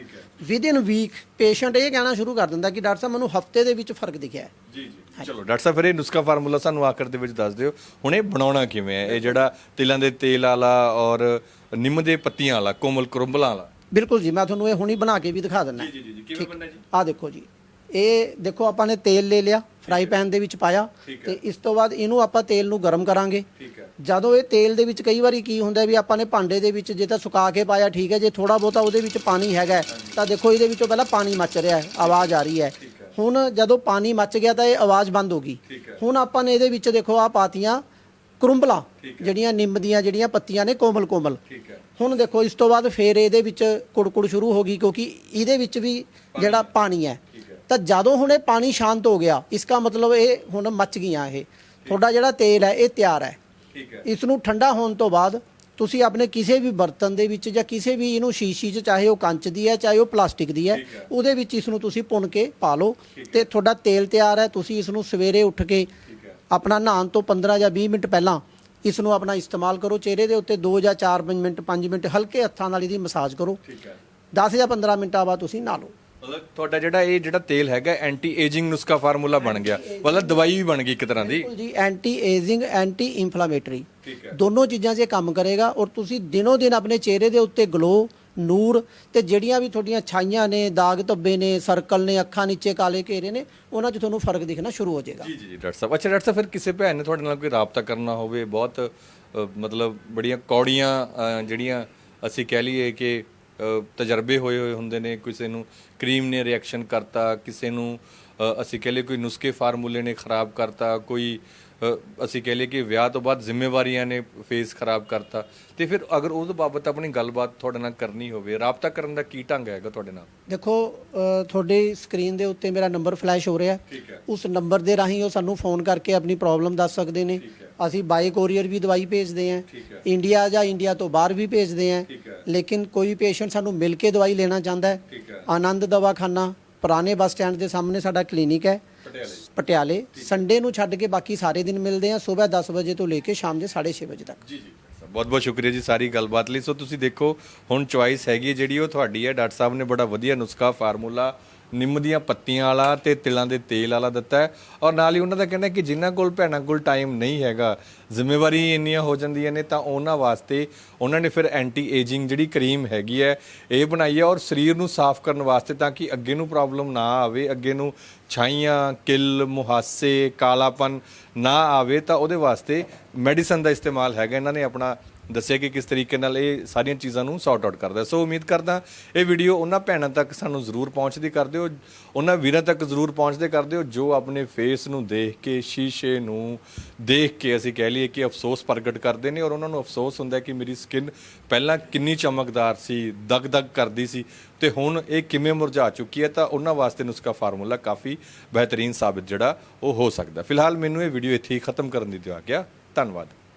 ਵਿਦ ਇਨ ਵੀਕ ਪੇਸ਼ੈਂਟ ਇਹ ਕਹਿਣਾ ਸ਼ੁਰੂ ਕਰ ਦਿੰਦਾ ਕਿ ਡਾਕਟਰ ਸਾਹਿਬ ਮੈਨੂੰ ਹਫ਼ਤੇ ਦੇ ਵਿੱਚ ਫ਼ਰਕ ਦਿਖਿਆ ਹੈ। ਜੀ ਜੀ। ਚਲੋ ਡਾਕਟਰ ਸਾਹਿਬ ਫਿਰ ਇਹ ਨੁਸਖਾ ਫਾਰਮੂਲਾ ਸਾਨੂੰ ਆਖਰ ਦੇ ਵਿੱਚ ਦੱਸ ਦਿਓ। ਹੁਣ ਇਹ ਬਣਾਉਣਾ ਕਿਵੇਂ ਹੈ? ਇਹ ਜਿਹੜਾ ਤਿਲਾਂ ਦੇ ਤੇਲ ਵਾਲਾ ਔਰ ਨਿੰਮ ਦੇ ਪੱਤੀਆਂ ਵਾਲਾ ਕੋਮਲ ਕਰੰਬਲਾਂ ਵਾਲਾ। ਬਿਲਕੁਲ ਜੀ ਮੈਂ ਤੁਹਾਨੂੰ ਇਹ ਹੁਣੀ ਬਣਾ ਕੇ ਵੀ ਦਿਖਾ ਦਿੰਦਾ। ਜੀ ਜੀ ਜੀ ਕਿਵੇਂ ਬਣਨਾ ਜੀ? ਆਹ ਦੇਖੋ ਜੀ। ਇਹ ਦੇਖੋ ਆਪਾਂ ਨੇ ਤੇਲ ਲੈ ਲਿਆ। ਫਰਾਈ ਪੈਨ ਦੇ ਵਿੱਚ ਪਾਇਆ ਤੇ ਇਸ ਤੋਂ ਬਾਅਦ ਇਹਨੂੰ ਆਪਾਂ ਤੇਲ ਨੂੰ ਗਰਮ ਕਰਾਂਗੇ। ਜਦੋਂ ਇਹ ਤੇਲ ਦੇ ਵਿੱਚ ਕਈ ਵਾਰੀ ਕੀ ਹੁੰਦਾ ਵੀ ਆਪਾਂ ਨੇ ਭਾਂਡੇ ਦੇ ਵਿੱਚ ਜੇ ਤਾਂ ਸੁਕਾ ਕੇ ਪਾਇਆ ਠੀਕ ਹੈ ਜੇ ਥੋੜਾ ਬਹੁਤਾ ਉਹਦੇ ਵਿੱਚ ਪਾਣੀ ਹੈਗਾ ਤਾਂ ਦੇਖੋ ਇਹਦੇ ਵਿੱਚੋਂ ਪਹਿਲਾਂ ਪਾਣੀ ਮੱਚ ਰਿਹਾ ਹੈ ਆਵਾਜ਼ ਆ ਰਹੀ ਹੈ। ਹੁਣ ਜਦੋਂ ਪਾਣੀ ਮੱਚ ਗਿਆ ਤਾਂ ਇਹ ਆਵਾਜ਼ ਬੰਦ ਹੋ ਗਈ। ਹੁਣ ਆਪਾਂ ਨੇ ਇਹਦੇ ਵਿੱਚ ਦੇਖੋ ਆ ਪਾਤੀਆਂ ਕਰੁੰਬਲਾ ਜਿਹੜੀਆਂ ਨਿੰਮ ਦੀਆਂ ਜਿਹੜੀਆਂ ਪੱਤੀਆਂ ਨੇ ਕੋਮਲ ਕੋਮਲ। ਹੁਣ ਦੇਖੋ ਇਸ ਤੋਂ ਬਾਅਦ ਫੇਰ ਇਹਦੇ ਵਿੱਚ ਕੁੜਕੁੜ ਸ਼ੁਰੂ ਹੋ ਗਈ ਕਿਉਂਕਿ ਇਹਦੇ ਵਿੱਚ ਵੀ ਜਿਹੜਾ ਪਾਣੀ ਹੈ। ਤਾਂ ਜਦੋਂ ਹੁਣ ਇਹ ਪਾਣੀ ਸ਼ਾਂਤ ਹੋ ਗਿਆ ਇਸ ਦਾ ਮਤਲਬ ਇਹ ਹੁਣ ਮੱਚ ਗਈਆਂ ਇਹ। ਤੁਹਾਡਾ ਜਿਹੜਾ ਤੇਲ ਹੈ ਇਹ ਤਿਆਰ ਹੈ। ਠੀਕ ਹੈ। ਇਸ ਨੂੰ ਠੰਡਾ ਹੋਣ ਤੋਂ ਬਾਅਦ ਤੁਸੀਂ ਆਪਣੇ ਕਿਸੇ ਵੀ ਬਰਤਨ ਦੇ ਵਿੱਚ ਜਾਂ ਕਿਸੇ ਵੀ ਇਹਨੂੰ ਸ਼ੀਸ਼ੀ 'ਚ ਚਾਹੇ ਉਹ ਕੰਚ ਦੀ ਹੈ ਚਾਹੇ ਉਹ ਪਲਾਸਟਿਕ ਦੀ ਹੈ ਉਹਦੇ ਵਿੱਚ ਇਸ ਨੂੰ ਤੁਸੀਂ ਭੁੰਨ ਕੇ ਪਾ ਲਓ ਤੇ ਤੁਹਾਡਾ ਤੇਲ ਤਿਆਰ ਹੈ। ਤੁਸੀਂ ਇਸ ਨੂੰ ਸਵੇਰੇ ਉੱਠ ਕੇ ਆਪਣਾ ਨਹਾਉਣ ਤੋਂ 15 ਜਾਂ 20 ਮਿੰਟ ਪਹਿਲਾਂ ਇਸ ਨੂੰ ਆਪਣਾ ਇਸਤੇਮਾਲ ਕਰੋ। ਚਿਹਰੇ ਦੇ ਉੱਤੇ 2 ਜਾਂ 4 ਮਿੰਟ 5 ਮਿੰਟ ਹਲਕੇ ਹੱਥਾਂ ਨਾਲ ਇਹਦੀ ਮਸਾਜ ਕਰੋ। ਠੀਕ ਹੈ। 10 ਜਾਂ 15 ਮਿੰਟਾਂ ਬਾਅਦ ਤੁਸੀਂ ਨਹਾ ਲਓ। ਮਤਲਬ ਤੁਹਾਡਾ ਜਿਹੜਾ ਇਹ ਜਿਹੜਾ ਤੇਲ ਹੈਗਾ ਐਂਟੀ ਏਜਿੰਗ ਨੁਸਖਾ ਫਾਰਮੂਲਾ ਬਣ ਗਿਆ। ਮਤਲਬ ਦਵਾਈ ਵੀ ਬਣ ਗਈ ਇੱਕ ਤਰ੍ਹਾਂ ਦੀ। ਬਿਲਕੁਲ ਜੀ ਐਂਟੀ ਏਜਿੰਗ ਐਂਟੀ ਇਨਫਲੇਮੇਟਰੀ ਠੀਕ ਹੈ। ਦੋਨੋਂ ਚੀਜ਼ਾਂ 'ਚ ਇਹ ਕੰਮ ਕਰੇਗਾ ਔਰ ਤੁਸੀਂ ਦਿਨੋ ਦਿਨ ਆਪਣੇ ਚਿਹਰੇ ਦੇ ਉੱਤੇ ਗਲੋ ਨੂਰ ਤੇ ਜਿਹੜੀਆਂ ਵੀ ਤੁਹਾਡੀਆਂ ਛਾਈਆਂ ਨੇ ਦਾਗ ਧੱਬੇ ਨੇ ਸਰਕਲ ਨੇ ਅੱਖਾਂ ਨੀਚੇ ਕਾਲੇ ਘੇਰੇ ਨੇ ਉਹਨਾਂ 'ਚ ਤੁਹਾਨੂੰ ਫ਼ਰਕ ਦਿਖਣਾ ਸ਼ੁਰੂ ਹੋ ਜਾਏਗਾ। ਜੀ ਜੀ ਜੀ ਡਾਕਟਰ ਸਾਹਿਬ। ਅੱਛਾ ਡਾਕਟਰ ਸਾਹਿਬ ਫਿਰ ਕਿਸੇ ਭੈਣ ਨੇ ਤੁਹਾਡੇ ਨਾਲ ਕੋਈ ਰਾਬਤਾ ਕਰਨਾ ਹੋਵੇ ਬਹੁਤ ਅ, ਮਤਲਬ ਬੜੀਆਂ ਕੌੜੀਆਂ ਅ, ਜਿਹੜੀਆਂ ਅਸੀਂ ਕਹਿ ਲਈਏ ਕਿ ਤਜਰਬੇ ਹੋਏ ਹੋਏ ਹੁੰਦੇ ਨੇ ਕਿਸੇ ਨੂੰ ਕਰੀਮ ਨੇ ਰਿਐਕਸ਼ਨ ਕਰਤਾ ਕਿਸੇ ਨੂੰ ਅਸੀਂ ਕਹਿ ਲਈਏ ਕੋਈ ਨੁਸਖੇ ਫਾਰਮੂਲੇ ਨੇ ਖਰਾਬ ਕਰਤਾ ਕੋਈ ਅਸੀਂ ਕਹਿ ਲਈਏ ਕਿ ਵਿਆਹ ਤੋਂ ਬਾਅਦ ਜ਼ਿੰਮੇਵਾਰੀਆਂ ਨੇ ਫੇਸ ਖਰਾਬ ਕਰਤਾ। ਤੇ ਫਿਰ ਅਗਰ ਉਸ ਬਾਬਤ ਆਪਣੀ ਗੱਲਬਾਤ ਤੁਹਾਡੇ ਨਾਲ ਕਰਨੀ ਹੋਵੇ ਰਾਬਤਾ ਕਰਨ ਦਾ ਕੀ ਢੰਗ ਹੈਗਾ ਤੁਹਾਡੇ ਨਾਲ? ਦੇਖੋ ਤੁਹਾਡੀ ਸਕਰੀਨ ਦੇ ਉੱਤੇ ਮੇਰਾ ਨੰਬਰ ਫਲੈਸ਼ ਹੋ ਰਿਹਾ। ਉਸ ਨੰਬਰ ਦੇ ਰਾਹੀਂ ਉਹ ਸਾਨੂੰ ਫੋਨ ਕਰਕੇ ਆਪਣੀ ਪ੍ਰੋਬਲਮ ਦੱਸ ਸਕਦੇ ਨੇ। ਅਸੀਂ ਬਾਈ ਕੋਰੀਅਰ ਵੀ ਦਵਾਈ ਭੇਜਦੇ ਹੈ। ਇੰਡੀਆ ਜਾਂ ਇੰਡੀਆ ਤੋਂ ਬਾਹਰ ਵੀ ਭੇਜਦੇ ਹੈ। ਲੇਕਿਨ ਕੋਈ ਪੇਸ਼ੈਂਟ ਸਾਨੂੰ ਮਿਲ ਕੇ ਦਵਾਈ ਲੈਣਾ ਚਾਹੁੰਦਾ ਹੈ। ਠੀਕ ਹੈ। ਆਨੰਦ ਦਵਾਖਾਨਾ ਪੁਰਾਣੇ ਬੱਸ ਸਟੈਂਡ ਦੇ ਸਾਹਮਣੇ ਸਾਡਾ ਕਲੀਨਿਕ ਹੈ। ਪਟਿਆਲੇ। ਪਟਿਆਲੇ। ਸੰਡੇ ਨੂੰ ਛੱਡ ਕੇ ਬਾਕੀ ਸਾਰੇ ਦਿਨ ਮਿਲਦੇ ਆ ਸਵੇਰ 10 ਵਜੇ ਤੋਂ ਲੈ ਕੇ ਸ਼ਾਮ ਦੇ 6:30 ਵਜੇ ਤੱਕ। ਜੀ ਜੀ। ਬਹੁਤ ਬਹੁਤ ਸ਼ੁਕਰੀਆ ਜੀ ਸਾਰੀ ਗੱਲਬਾਤ ਲਈ। ਸੋ ਤੁਸੀਂ ਦੇਖੋ ਹੁਣ ਚੁਆਇਸ ਹੈਗੀ ਹੈ ਜਿਹੜੀ ਉਹ ਤੁਹਾਡੀ ਹੈ। ਡਾਕਟਰ ਸਾਹਿਬ ਨੇ ਬੜਾ ਵਧੀਆ ਨੁਸਖਾ ਫਾਰਮੂਲਾ ਨਿੰਮ ਦੀਆਂ ਪੱਤੀਆਂ ਵਾਲਾ ਤੇ ਤਿਲਾਂ ਦੇ ਤੇਲ ਵਾਲਾ ਦਿੱਤਾ ਹੈ। ਔਰ ਨਾਲ ਹੀ ਉਹਨਾਂ ਦਾ ਕਹਿਣਾ ਕਿ ਜਿਨ੍ਹਾਂ ਕੋਲ ਭੈਣਾਂ ਕੋਲ ਟਾਈਮ ਨਹੀਂ ਹੈਗਾ, ਜ਼ਿੰਮੇਵਾਰੀ ਇੰਨੀਆਂ ਹੋ ਜਾਂਦੀਆਂ ਨੇ, ਤਾਂ ਉਹਨਾਂ ਵਾਸਤੇ ਉਹਨਾਂ ਨੇ ਫਿਰ ਐਂਟੀ ਏਜਿੰਗ ਜਿਹੜੀ ਕਰੀਮ ਹੈਗੀ ਹੈ, ਇਹ ਬਣਾਈ ਹੈ ਔਰ ਸਰੀਰ ਨੂੰ ਸਾਫ਼ ਕਰਨ ਵਾਸਤੇ ਤਾਂ ਕਿ ਅੱਗੇ ਨੂੰ ਪ੍ਰੋਬਲਮ ਨਾ ਆਵੇ, ਅੱਗੇ ਨੂੰ ਛਾਈਆਂ, ਕਿੱਲ, ਮੁਹਾਸੇ, ਕਾਲਾਪਨ ਨਾ ਆਵੇ, ਤਾਂ ਉਹਦੇ ਵਾਸਤੇ ਮੈਡੀਸਨ ਦਾ ਇਸਤੇਮਾਲ ਹੈਗਾ। ਇਹਨਾਂ ਨੇ ਆਪਣਾ ਦੱਸਿਆ ਕਿ ਕਿਸ ਤਰੀਕੇ ਨਾਲ ਇਹ ਸਾਰੀਆਂ ਚੀਜ਼ਾਂ ਨੂੰ ਸੌਟ ਆਊਟ ਕਰਦਾ ਸੋ ਉਮੀਦ ਕਰਦਾ ਇਹ ਵੀਡੀਓ ਉਹਨਾਂ ਭੈਣਾਂ ਤੱਕ ਸਾਨੂੰ ਜ਼ਰੂਰ ਪਹੁੰਚਦੀ ਕਰ ਦਿਓ ਉਹਨਾਂ ਵੀਰਾਂ ਤੱਕ ਜ਼ਰੂਰ ਪਹੁੰਚਦੇ ਕਰ ਦਿਓ ਜੋ ਆਪਣੇ ਫੇਸ ਨੂੰ ਦੇਖ ਕੇ, ਸ਼ੀਸ਼ੇ ਨੂੰ ਦੇਖ ਕੇ ਅਸੀਂ ਕਹਿ ਲਈਏ ਕਿ ਅਫਸੋਸ ਪ੍ਰਗਟ ਕਰਦੇ ਨੇ ਔਰ ਉਹਨਾਂ ਨੂੰ ਅਫਸੋਸ ਹੁੰਦਾ ਕਿ ਮੇਰੀ ਸਕਿਨ ਪਹਿਲਾਂ ਕਿੰਨੀ ਚਮਕਦਾਰ ਸੀ, ਦਗ-ਦਗ ਕਰਦੀ ਸੀ ਤੇ ਹੁਣ ਇਹ ਕਿਵੇਂ ਮੁਰਝਾ ਚੁੱਕੀ ਹੈ ਤਾਂ ਉਹਨਾਂ ਵਾਸਤੇ ਨੁਸਖਾ ਫਾਰਮੂਲਾ ਕਾਫੀ ਬਿਹਤਰੀਨ ਸਾਬਿਤ ਜਿਹੜਾ ਉਹ ਹੋ ਸਕਦਾ ਫਿਲਹਾਲ ਮੈਨੂੰ ਇਹ ਵੀਡੀਓ ਇੱਥੇ ਹੀ ਖਤਮ ਕਰਨ ਦੀ ਦਿਓ ਗਿਆ ਧੰਨਵਾਦ।